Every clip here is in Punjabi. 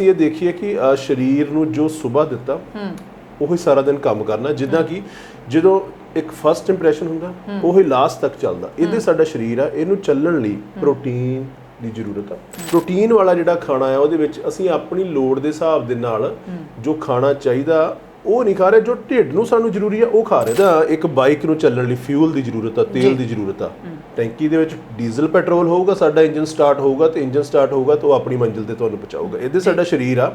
ਅਸੀਂ ਇਹ ਦੇਖੀਏ ਕਿ ਅ, ਸਰੀਰ ਨੂੰ ਜੋ ਸਵੇਰ ਦਿੱਤਾ ਹੂੰ। ਉਹੀ ਸਾਰਾ ਦਿਨ ਕੰਮ ਕਰਨਾ। ਜਿੱਦਾਂ ਕਿ ਜਦੋਂ ਇੱਕ ਫਰਸਟ ਇੰਪ੍ਰੈਸ਼ਨ ਹੁੰਦਾ ਉਹੀ ਲਾਸਟ ਤੱਕ ਚੱਲਦਾ। ਇਹਦੇ ਸਾਡਾ ਸਰੀਰ ਆ ਇਹਨੂੰ ਚੱਲਣ ਲਈ ਪ੍ਰੋਟੀਨ ਦੀ ਜ਼ਰੂਰਤ ਆ। ਪ੍ਰੋਟੀਨ ਵਾਲਾ ਜਿਹੜਾ ਖਾਣਾ ਆ ਉਹਦੇ ਵਿੱਚ ਅਸੀਂ ਆਪਣੀ ਲੋੜ ਦੇ ਹਿਸਾਬ ਦੇ ਨਾਲ ਜੋ ਖਾਣਾ ਚਾਹੀਦਾ ਉਹ ਨਹੀਂ ਖਾ ਰਹੇ ਜੋ ਢਿੱਡ ਨੂੰ ਸਾਨੂੰ ਜ਼ਰੂਰੀ ਆ ਉਹ ਖਾ ਰਹੇ। ਤਾਂ ਇੱਕ ਬਾਈਕ ਨੂੰ ਚੱਲਣ ਲਈ ਫਿਊਲ ਦੀ ਜ਼ਰੂਰਤ ਆ ਤੇਲ ਦੀ ਜ਼ਰੂਰਤ ਆ। ਟੈਂਕੀ ਦੇ ਵਿੱਚ ਡੀਜ਼ਲ ਪੈਟਰੋਲ ਹੋਊਗਾ ਸਾਡਾ ਇੰਜਨ ਸਟਾਰਟ ਹੋਊਗਾ ਤੇ ਇੰਜਨ ਸਟਾਰਟ ਹੋਊਗਾ ਤਾਂ ਉਹ ਆਪਣੀ ਮੰਜ਼ਿਲ ਤੇ ਤੁਹਾਨੂੰ ਪਹੁੰਚਾਊਗਾ। ਇਹਦੇ ਸਾਡਾ ਸਰੀਰ ਆ।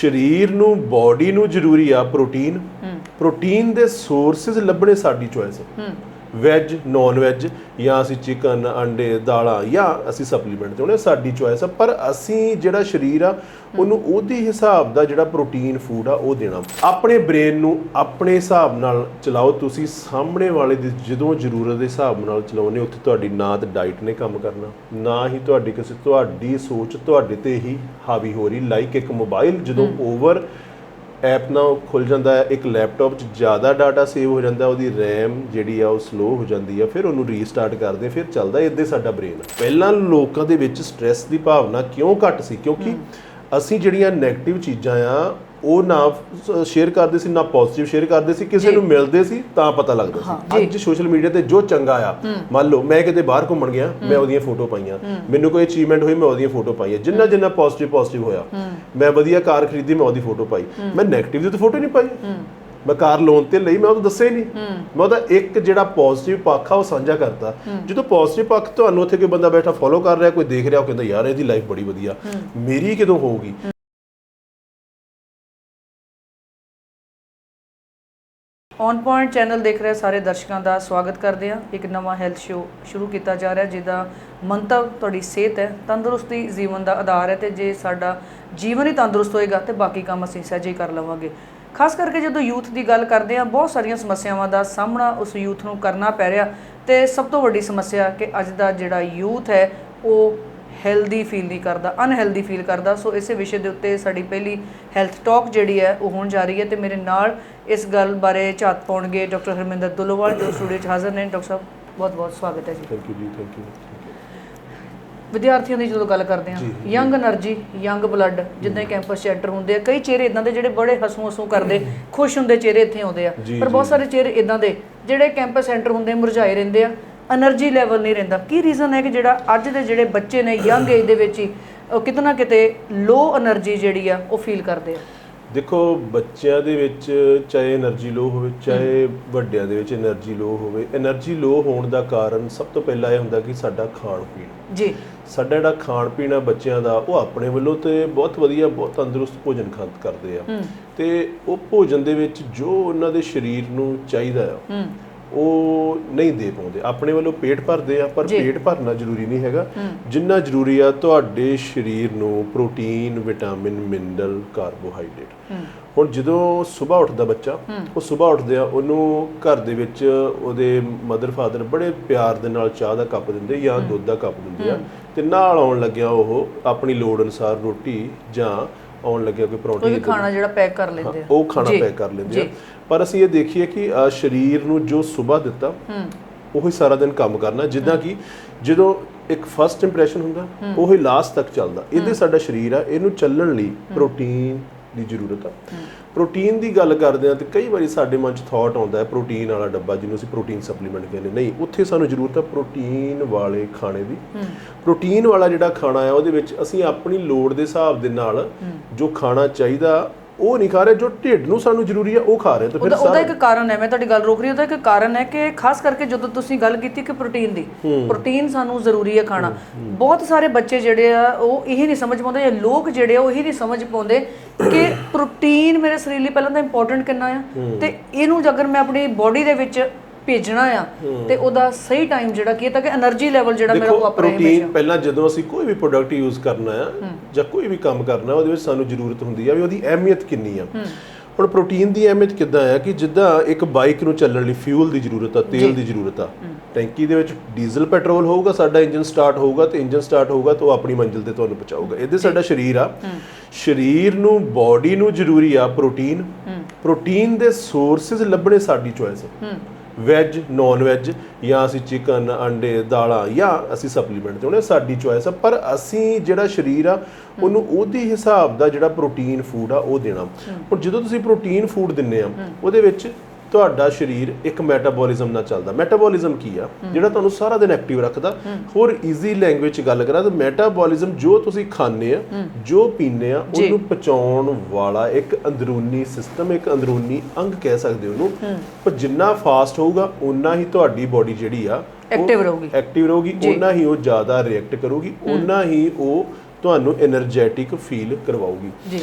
ਸਰੀਰ ਨੂੰ ਬਾਡੀ ਨੂੰ ਜ਼ਰੂਰੀ ਆ ਪ੍ਰੋਟੀਨ ਪ੍ਰੋਟੀਨ ਦੇ ਸੋਰਸਸ ਲੱਭਣੇ ਸਾਡੀ ਚੋਇਸ ਹੈ ਹੂੰ। ਵੈਜ ਨਾਨ ਵੈਜ ਜਾਂ ਅਸੀਂ ਚਿਕਨ ਅੰਡੇ ਦਾਲਾਂ ਜਾਂ ਅਸੀਂ ਸਪਲੀਮੈਂਟ ਚਾਹੁੰਦੇ ਸਾਡੀ ਚੋਇਸ ਆ। ਪਰ ਅਸੀਂ ਜਿਹੜਾ ਸਰੀਰ ਆ ਉਹਨੂੰ ਉਹਦੇ ਹਿਸਾਬ ਦਾ ਜਿਹੜਾ ਪ੍ਰੋਟੀਨ ਫੂਡ ਆ ਉਹ ਦੇਣਾ। ਆਪਣੇ ਬ੍ਰੇਨ ਨੂੰ ਆਪਣੇ ਹਿਸਾਬ ਨਾਲ ਚਲਾਓ। ਤੁਸੀਂ ਸਾਹਮਣੇ ਵਾਲੇ ਦੀ ਜਦੋਂ ਜ਼ਰੂਰਤ ਦੇ ਹਿਸਾਬ ਨਾਲ ਚਲਾਉਨੇ ਉੱਥੇ ਤੁਹਾਡੀ ਨਾ ਤਾਂ ਡਾਈਟ ਨੇ ਕੰਮ ਕਰਨਾ ਨਾ ਹੀ ਤੁਹਾਡੀ ਕਿਸੇ ਤੁਹਾਡੀ ਸੋਚ ਤੁਹਾਡੇ ਤੇ ਹੀ ਹਾਵੀ ਹੋ ਰਹੀ। ਲਾਈਕ ਇੱਕ ਮੋਬਾਈਲ ਜਦੋਂ ਓਵਰ ਐਪ ਨਾਲ ਖੁੱਲ ਜਾਂਦਾ ਹੈ ਇੱਕ ਲੈਪਟਾਪ 'ਚ ਜ਼ਿਆਦਾ ਡਾਟਾ ਸੇਵ ਹੋ ਜਾਂਦਾ ਉਹਦੀ RAM ਜਿਹੜੀ ਆ ਉਹ ਸਲੋ ਹੋ ਜਾਂਦੀ ਆ ਫਿਰ ਉਹਨੂੰ ਰੀਸਟਾਰਟ ਕਰਦੇ ਫਿਰ ਚੱਲਦਾ ਇੱਦਾਂ ਸਾਡਾ ਬ੍ਰੇਨ ਪਹਿਲਾਂ ਲੋਕਾਂ ਦੇ ਵਿੱਚ ਸਟ੍ਰੈਸ ਦੀ ਭਾਵਨਾ ਕਿਉਂ ਘੱਟ ਸੀ? ਕਿਉਂਕਿ ਅਸੀਂ ਜਿਹੜੀਆਂ 네ਗੇਟਿਵ ਚੀਜ਼ਾਂ ਆ ਉਹ ਨਾ ਸ਼ੇਅਰ ਕਰਦੇ ਸੀ ਨਾ ਪੋਜ਼ਿਟਿਵ ਸ਼ੇਅਰ ਕਰਦੇ ਸੀ ਕਿਸੇ ਨੂੰ ਮਿਲਦੇ ਸੀ ਤਾਂ ਪਤਾ ਲੱਗਦਾ ਸੀ। ਅੱਜ ਸੋਸ਼ਲ ਮੀਡੀਆ ਤੇ ਜੋ ਚੰਗਾ ਆ ਮੰਨ ਲਓ ਮੈਂ ਕਿਤੇ ਬਾਹਰ ਘੁੰਮਣ ਗਿਆ ਮੈਂ ਉਹਦੀਆਂ ਫੋਟੋ ਪਾਈਆਂ। ਮੈਨੂੰ ਕੋਈ ਅਚੀਵਮੈਂਟ ਹੋਈ ਮੈਂ ਉਹਦੀਆਂ ਫੋਟੋ ਪਾਈਆਂ। ਜਿੰਨਾ ਜਿੰਨਾ ਪੋਜ਼ਿਟਿਵ ਪੋਜ਼ਿਟਿਵ ਹੋਇਆ ਮੈਂ ਵਧੀਆ ਕਾਰ ਖਰੀਦੀ ਮੈਂ ਉਹਦੀ ਫੋਟੋ ਪਾਈ। ਮੈਂ 네ਗੇਟਿਵ ਦੀ ਤਾਂ ਫੋਟੋ ਨਹੀਂ ਪਾਈ। ਮੈਂ ਕਾਰ ਲੋਨ ਤੇ ਲਈ ਮੈਂ ਉਹ ਦੱਸਿਆ ਹੀ ਨਹੀਂ। ਮੈਂ ਉਹਦਾ ਇੱਕ ਜਿਹੜਾ ਪੋਜ਼ਿਟਿਵ ਪੱਖ ਆ ਉਹ ਸਾਂਝਾ ਕਰਤਾ। ਜਦੋਂ ਪੋਜ਼ਿਟਿਵ ਪੱਖ ਤੁਹਾਨੂੰ ਉੱਥੇ ਕੋਈ ਬੰਦਾ ਬੈਠਾ ਫੋਲੋ ਕਰ ਰਿਹਾ ਕੋਈ ਦੇਖ ਰਿਹਾ ਉਹ ਕਹਿੰਦਾ ਯਾਰ ਇਹਦੀ ਲਾਈਫ ਬੜੀ ਵਧੀਆ। ਮੇਰੀ ਕਿਦੋਂ ਹੋਊਗੀ? ਔਨ ਪੁਆਇੰਟ ਚੈਨਲ ਦੇਖ ਰਹੇ ਸਾਰੇ ਦਰਸ਼ਕਾਂ ਦਾ ਸਵਾਗਤ ਕਰਦੇ ਹਾਂ। ਇੱਕ ਨਵਾਂ ਹੈਲਥ ਸ਼ੋ ਸ਼ੁਰੂ ਕੀਤਾ ਜਾ ਰਿਹਾ, ਜਿਹਦਾ ਮੰਤਵ ਤੁਹਾਡੀ ਸਿਹਤ ਹੈ, ਤੰਦਰੁਸਤੀ ਜੀਵਨ ਦਾ ਆਧਾਰ ਹੈ ਤੇ ਜੇ ਸਾਡਾ ਜੀਵਨ ਹੀ ਤੰਦਰੁਸਤ ਹੋਏਗਾ ਤੇ ਬਾਕੀ ਕੰਮ ਅਸੀਂ ਸਹਿਜੇ ਕਰ ਲਵਾਂਗੇ। ਖਾਸ ਕਰਕੇ ਜਦੋਂ ਯੂਥ ਦੀ ਗੱਲ ਕਰਦੇ ਹਾਂ, ਬਹੁਤ ਸਾਰੀਆਂ ਸਮੱਸਿਆਵਾਂ ਦਾ ਸਾਹਮਣਾ ਉਸ ਯੂਥ ਨੂੰ ਕਰਨਾ ਪੈ ਰਿਹਾ ਤੇ ਸਭ ਤੋਂ ਵੱਡੀ ਸਮੱਸਿਆ ਕਿ ਅੱਜ ਦਾ ਜਿਹੜਾ ਯੂਥ ਹੈ, ਉਹ ਹੈਲਦੀ ਫੀਲ ਨਹੀਂ ਕਰਦਾ ਅਨਹੈਲਦੀ ਫੀਲ ਕਰਦਾ। ਸੋ ਇਸੇ ਵਿਸ਼ੇ ਦੇ ਉੱਤੇ ਸਾਡੀ ਪਹਿਲੀ ਹੈਲਥ ਟਾਕ ਜਿਹੜੀ ਹੈ ਉਹ ਹੋਣ ਜਾ ਰਹੀ ਹੈ ਤੇ ਮੇਰੇ ਨਾਲ ਇਸ ਗੱਲ ਬਾਰੇ ਝਾਤ ਪਾਉਣਗੇ ਡਾਕਟਰ ਹਰਮਿੰਦਰ ਦੁਲੋਵਾਲ ਜੋ ਸਟੂਡੀਓ 'ਚ ਹਾਜ਼ਰ ਨੇ। ਡਾਕਟਰ ਸਾਹਿਬ ਬਹੁਤ-ਬਹੁਤ ਸਵਾਗਤ ਹੈ ਜੀ। Thank you ji thank you ਵਿਦਿਆਰਥੀਆਂ ਦੀ ਜਦੋਂ ਗੱਲ ਕਰਦੇ ਆ ਯੰਗ એનર્ਜੀ ਯੰਗ ਬਲੱਡ ਜਿੱਦਾਂ ਕੈਂਪਸ ਸੈਂਟਰ ਹੁੰਦੇ ਆ ਕਈ ਚਿਹਰੇ ਇਦਾਂ ਦੇ ਜਿਹੜੇ ਬੜੇ ਹਸੂ ਹਸੂ ਕਰਦੇ ਖੁਸ਼ ਹੁੰਦੇ ਚਿਹਰੇ ਇੱਥੇ ਆਉਂਦੇ ਆ। ਪਰ ਬਹੁਤ ਸਾਰੇ ਚਿਹਰੇ ਇਦਾਂ ਦੇ ਜਿਹੜੇ ਕੈਂਪਸ ਸੈਂਟਰ ਹੁੰਦੇ ਮੁਰਝਾਏ ਰਹਿੰਦੇ ਆ। એનર્ਜੀ ਲੈਵਲ ਨਹੀਂ ਰਹਿੰਦਾ। ਕੀ ਰੀਜ਼ਨ ਹੈ ਕਿ ਜਿਹੜਾ ਅੱਜ ਦੇ ਜਿਹੜੇ ਬੱਚੇ ਨੇ ਯੰਗ ਏਜ ਦੇ ਵਿੱਚ ਹੀ ਕਿਤਨਾ ਕਿਤੇ ਲੋ એનર્ਜੀ ਜਿਹੜੀ ਆ ਉਹ ਫੀਲ ਕਰਦੇ ਆ? ਦੇਖੋ ਬੱਚਿਆਂ ਦੇ ਵਿੱਚ ਚਾਹੇ એનર્ਜੀ ਲੋ ਹੋਵੇ ਚਾਹੇ ਵੱਡਿਆਂ ਦੇ ਵਿੱਚ એનર્ਜੀ ਲੋ ਹੋਵੇ એનર્ਜੀ ਲੋ ਹੋਣ ਦਾ ਕਾਰਨ ਸਭ ਤੋਂ ਪਹਿਲਾਂ ਇਹ ਹੁੰਦਾ ਕਿ ਸਾਡਾ ਖਾਣ ਪੀਣ ਜੀ। ਸਾਡਾ ਜਿਹੜਾ ਖਾਣ ਪੀਣਾ ਬੱਚਿਆਂ ਦਾ ਉਹ ਆਪਣੇ ਵੱਲੋਂ ਤੇ ਬਹੁਤ ਵਧੀਆ ਬਹੁਤ ਤੰਦਰੁਸਤ ਭੋਜਨ ਖਾਂਦ ਕਰਦੇ ਆ। ਤੇ ਉਹ ਭੋਜਨ ਦੇ ਵਿੱਚ ਜੋ ਉਹਨਾਂ ਦੇ ਸਰੀਰ ਨੂੰ ਚਾਹੀਦਾ ਆ ਉਹ ਨਹੀਂ ਦੇ ਪਾਉਂਦੇ। ਆਪਣੇ ਵੱਲੋਂ ਪੇਟ ਭਰਦੇ ਆ ਪਰ। ਪੇਟ ਭਰਨਾ ਜ਼ਰੂਰੀ ਨਹੀਂ ਹੈਗਾ। ਜਿੰਨਾ ਜ਼ਰੂਰੀ ਆ ਤੁਹਾਡੇ ਸਰੀਰ ਨੂੰ ਪ੍ਰੋਟੀਨ ਵਿਟਾਮਿਨ ਮਿਨਰਲ ਕਾਰਬੋਹਾਈਡਰੇਟ। ਹੁਣ ਜਦੋਂ ਸਵੇਰ ਉੱਠਦਾ ਬੱਚਾ ਉਹ ਸਵੇਰ ਉੱਠਦੇ ਆ ਉਹਨੂੰ ਘਰ ਦੇ ਵਿੱਚ ਉਹਦੇ ਮਦਰ ਫਾਦਰ ਬੜੇ ਪਿਆਰ ਦੇ ਨਾਲ ਚਾਹ ਦਾ ਕੱਪ ਦਿੰਦੇ ਜਾਂ ਦੁੱਧ ਦਾ ਕੱਪ ਦਿੰਦੇ ਆ ਤੇ ਨਾਲ ਆਉਣ ਲੱਗਿਆ ਉਹ ਆਪਣੀ ਲੋੜ ਅਨੁਸਾਰ ਰੋਟੀ ਜਾਂ ਆਉਣ ਲੱਗਿਆ ਕੋਈ ਪਰੌਂਠੀ ਕੋਈ। ਖਾਣਾ ਜਿਹੜਾ ਪੈਕ ਕਰ ਲੈਂਦੇ ਆ। ਉਹ ਖਾਣਾ ਪੈਕ ਕਰ ਲੈਂਦੇ ਆ। ਪਰ ਅਸੀਂ ਇਹ ਦੇਖੀਏ ਕਿ ਸਰੀਰ ਨੂੰ ਜੋ ਸਵੇਰ ਦਿੱਤਾ ਹੂੰ। ਉਹੀ ਸਾਰਾ ਦਿਨ ਕੰਮ ਕਰਨਾ। ਜਿੱਦਾਂ ਕਿ ਜਦੋਂ ਇੱਕ ਫਰਸਟ ਇੰਪ੍ਰੈਸ਼ਨ ਹੁੰਦਾ ਉਹੀ ਲਾਸਟ ਤੱਕ ਚੱਲਦਾ। ਇਹਦੇ ਸਾਡਾ ਸਰੀਰ ਆ ਇਹਨੂੰ ਚੱਲਣ ਲਈ ਪ੍ਰੋਟੀਨ ਦੀ ਜ਼ਰੂਰਤ ਆ। ਪ੍ਰੋਟੀਨ ਦੀ ਗੱਲ ਕਰਦੇ ਆ ਤੇ ਕਈ ਵਾਰੀ ਸਾਡੇ ਮਨ 'ਚ ਥਾਟ ਆਉਂਦਾ ਹੈ ਪ੍ਰੋਟੀਨ ਵਾਲਾ ਡੱਬਾ ਜਿਹਨੂੰ ਅਸੀਂ ਪ੍ਰੋਟੀਨ ਸਪਲੀਮੈਂਟ ਕਹਿੰਦੇ ਨਹੀਂ ਉੱਥੇ ਸਾਨੂੰ ਜ਼ਰੂਰਤ ਆ ਪ੍ਰੋਟੀਨ ਵਾਲੇ ਖਾਣੇ ਦੀ। ਪ੍ਰੋਟੀਨ ਵਾਲਾ ਜਿਹੜਾ ਖਾਣਾ ਆ ਉਹਦੇ ਵਿੱਚ ਅਸੀਂ ਆਪਣੀ ਲੋੜ ਦੇ ਹਿਸਾਬ ਦੇ ਨਾਲ ਜੋ ਖਾਣਾ ਚਾਹੀਦਾ ਉਹ ਨਹੀਂ ਖਾ ਰਹੇ ਜੋ ਢਿੱਡ ਨੂੰ ਸਾਨੂੰ ਜ਼ਰੂਰੀ ਆ ਉਹ ਖਾ ਰਹੇ। ਤੇ ਫਿਰ ਉਹਦਾ ਇੱਕ ਕਾਰਨ ਹੈ ਮੈਂ ਤੁਹਾਡੀ ਗੱਲ ਰੋਕ ਰਹੀ ਹਾਂ ਉਹਦਾ ਇੱਕ ਕਾਰਨ ਹੈ ਕਿ ਖਾਸ ਕਰਕੇ ਜਦੋਂ ਤੁਸੀਂ ਗੱਲ ਕੀਤੀ ਕਿ ਪ੍ਰੋਟੀਨ ਦੀ ਪ੍ਰੋਟੀਨ ਸਾਨੂੰ ਜ਼ਰੂਰੀ ਹੈ ਖਾਣਾ। ਬਹੁਤ ਸਾਰੇ ਬੱਚੇ ਜਿਹੜੇ ਆ ਉਹ ਇਹ ਨਹੀਂ ਸਮਝ ਪਾਉਂਦੇ ਜਾਂ ਲੋਕ ਜਿਹੜੇ ਆ ਉਹ ਇਹ ਨਹੀਂ ਸਮਝ ਪਾਉਂਦੇ ਕਿ ਪ੍ਰੋਟੀਨ ਮੇਰੇ ਸਰੀਰ ਲਈ ਪਹਿਲਾਂ ਤਾਂ ਇੰਪੋਰਟੈਂਟ ਕਿੰਨਾ ਆ। ਤੇ ਇਹਨੂੰ ਜੇਕਰ ਮੈਂ ਆਪਣੀ ਬਾਡੀ ਦੇ ਵਿੱਚ ਭੇਜਣਾ ਆ ਤੇ ਉਹਦਾ ਸਹੀ ਟਾਈਮ ਜਿਹੜਾ ਕੀ ਹੈ ਤਾਂ ਕਿ એનર્ਜੀ ਲੈਵਲ ਜਿਹੜਾ ਮੇਰਾ ਉਹ ਆਪਰੇ ਪ੍ਰੋਟੀਨ ਪਹਿਲਾਂ ਜਦੋਂ ਅਸੀਂ ਕੋਈ ਵੀ ਪ੍ਰੋਡਕਟ ਯੂਜ਼ ਕਰਨਾ ਆ ਜਾਂ ਕੋਈ ਵੀ ਕੰਮ ਕਰਨਾ ਉਹਦੇ ਵਿੱਚ ਸਾਨੂੰ ਜ਼ਰੂਰਤ ਹੁੰਦੀ ਆ ਵੀ ਉਹਦੀ ਅਹਿਮੀਅਤ ਕਿੰਨੀ ਆ। ਹੁਣ ਪ੍ਰੋਟੀਨ ਦੀ ਅਹਿਮੀਅਤ ਕਿੱਦਾਂ ਆ ਕਿ ਜਿੱਦਾਂ ਇੱਕ ਬਾਈਕ ਨੂੰ ਚੱਲਣ ਲਈ ਫਿਊਲ ਦੀ ਜ਼ਰੂਰਤ ਆ ਤੇਲ ਦੀ ਜ਼ਰੂਰਤ ਆ ਟੈਂਕੀ ਦੇ ਵਿੱਚ ਡੀਜ਼ਲ ਪੈਟਰੋਲ ਹੋਊਗਾ ਸਾਡਾ ਇੰਜਨ ਸਟਾਰਟ ਹੋਊਗਾ ਤੇ ਇੰਜਨ ਸਟਾਰਟ ਹੋਊਗਾ ਤਾਂ ਉਹ ਆਪਣੀ ਮੰਜ਼ਿਲ ਤੇ ਤੁਹਾਨੂੰ ਪਹੁੰਚਾਊਗਾ। ਇਹਦੇ ਸਾਡਾ ਸਰੀਰ ਆ। ਸਰੀਰ ਨੂੰ ਬਾਡੀ ਨੂੰ ਜ਼ਰੂਰੀ ਆ ਪ੍ਰੋਟੀਨ ਪ੍ਰੋਟੀਨ ਦੇ ਸੋਰਸਸ ਲੱਭਣੇ ਸਾਡੀ ਚੋਇਸ ਹੈ। ਵੈਜ ਨਾਨ ਵੈਜ ਜਾਂ ਅਸੀਂ ਚਿਕਨ ਅੰਡੇ ਦਾਲਾਂ ਜਾਂ ਅਸੀਂ ਸਪਲੀਮੈਂਟ ਚਾਹੁੰਦੇ ਹਾਂ ਸਾਡੀ ਚੁਆਇਸ ਆ। ਪਰ ਅਸੀਂ ਜਿਹੜਾ ਸਰੀਰ ਆ ਉਹਨੂੰ ਉਹਦੀ ਹਿਸਾਬ ਦਾ ਜਿਹੜਾ ਪ੍ਰੋਟੀਨ ਫੂਡ ਆ ਉਹ ਦੇਣਾ। ਹੁਣ ਜਦੋਂ ਤੁਸੀਂ ਪ੍ਰੋਟੀਨ ਫੂਡ ਦਿੰਨੇ ਆ ਉਹਦੇ ਵਿੱਚ ਤੁਹਾਡਾ ਸਰੀਰ ਇੱਕ ਮੈਟਾਬੋਲਿਜ਼ਮ ਨਾਲ ਚੱਲਦਾ। ਮੈਟਾਬੋਲਿਜ਼ਮ ਕੀ ਆ? ਜਿਹੜਾ ਤੁਹਾਨੂੰ ਸਾਰਾ ਦਿਨ ਐਕਟਿਵ ਰੱਖਦਾ। ਹੋਰ ਈਜ਼ੀ ਲੈਂਗੁਏਜ ਗੱਲ ਕਰਾਂ ਤਾਂ ਮੈਟਾਬੋਲਿਜ਼ਮ ਜੋ ਤੁਸੀਂ ਖਾਂਦੇ ਆ ਜੋ ਪੀਂਦੇ ਆ ਉਹਨੂੰ ਪਚਾਉਣ ਵਾਲਾ ਇੱਕ ਅੰਦਰੂਨੀ ਸਿਸਟਮ ਇੱਕ ਅੰਦਰੂਨੀ ਅੰਗ ਕਹਿ ਸਕਦੇ ਉਹਨੂੰ। ਪਰ ਜਿੰਨਾ ਫਾਸਟ ਹੋਊਗਾ ਉਨਾ ਹੀ ਤੁਹਾਡੀ ਬਾਡੀ ਜਿਹੜੀ ਆ ਐਕਟਿਵ ਰਹੂਗੀ। ਐਕਟਿਵ ਰਹੂਗੀ ਉਨਾ ਹੀ ਉਹ ਜ਼ਿਆਦਾ ਰਿਐਕਟ ਕਰੂਗੀ ਉਨਾ ਹੀ ਉਹ ਤੁਹਾਨੂੰ એનર્ਜੈਟਿਕ ਫੀਲ ਕਰਵਾਉਗੀ ਜੀ।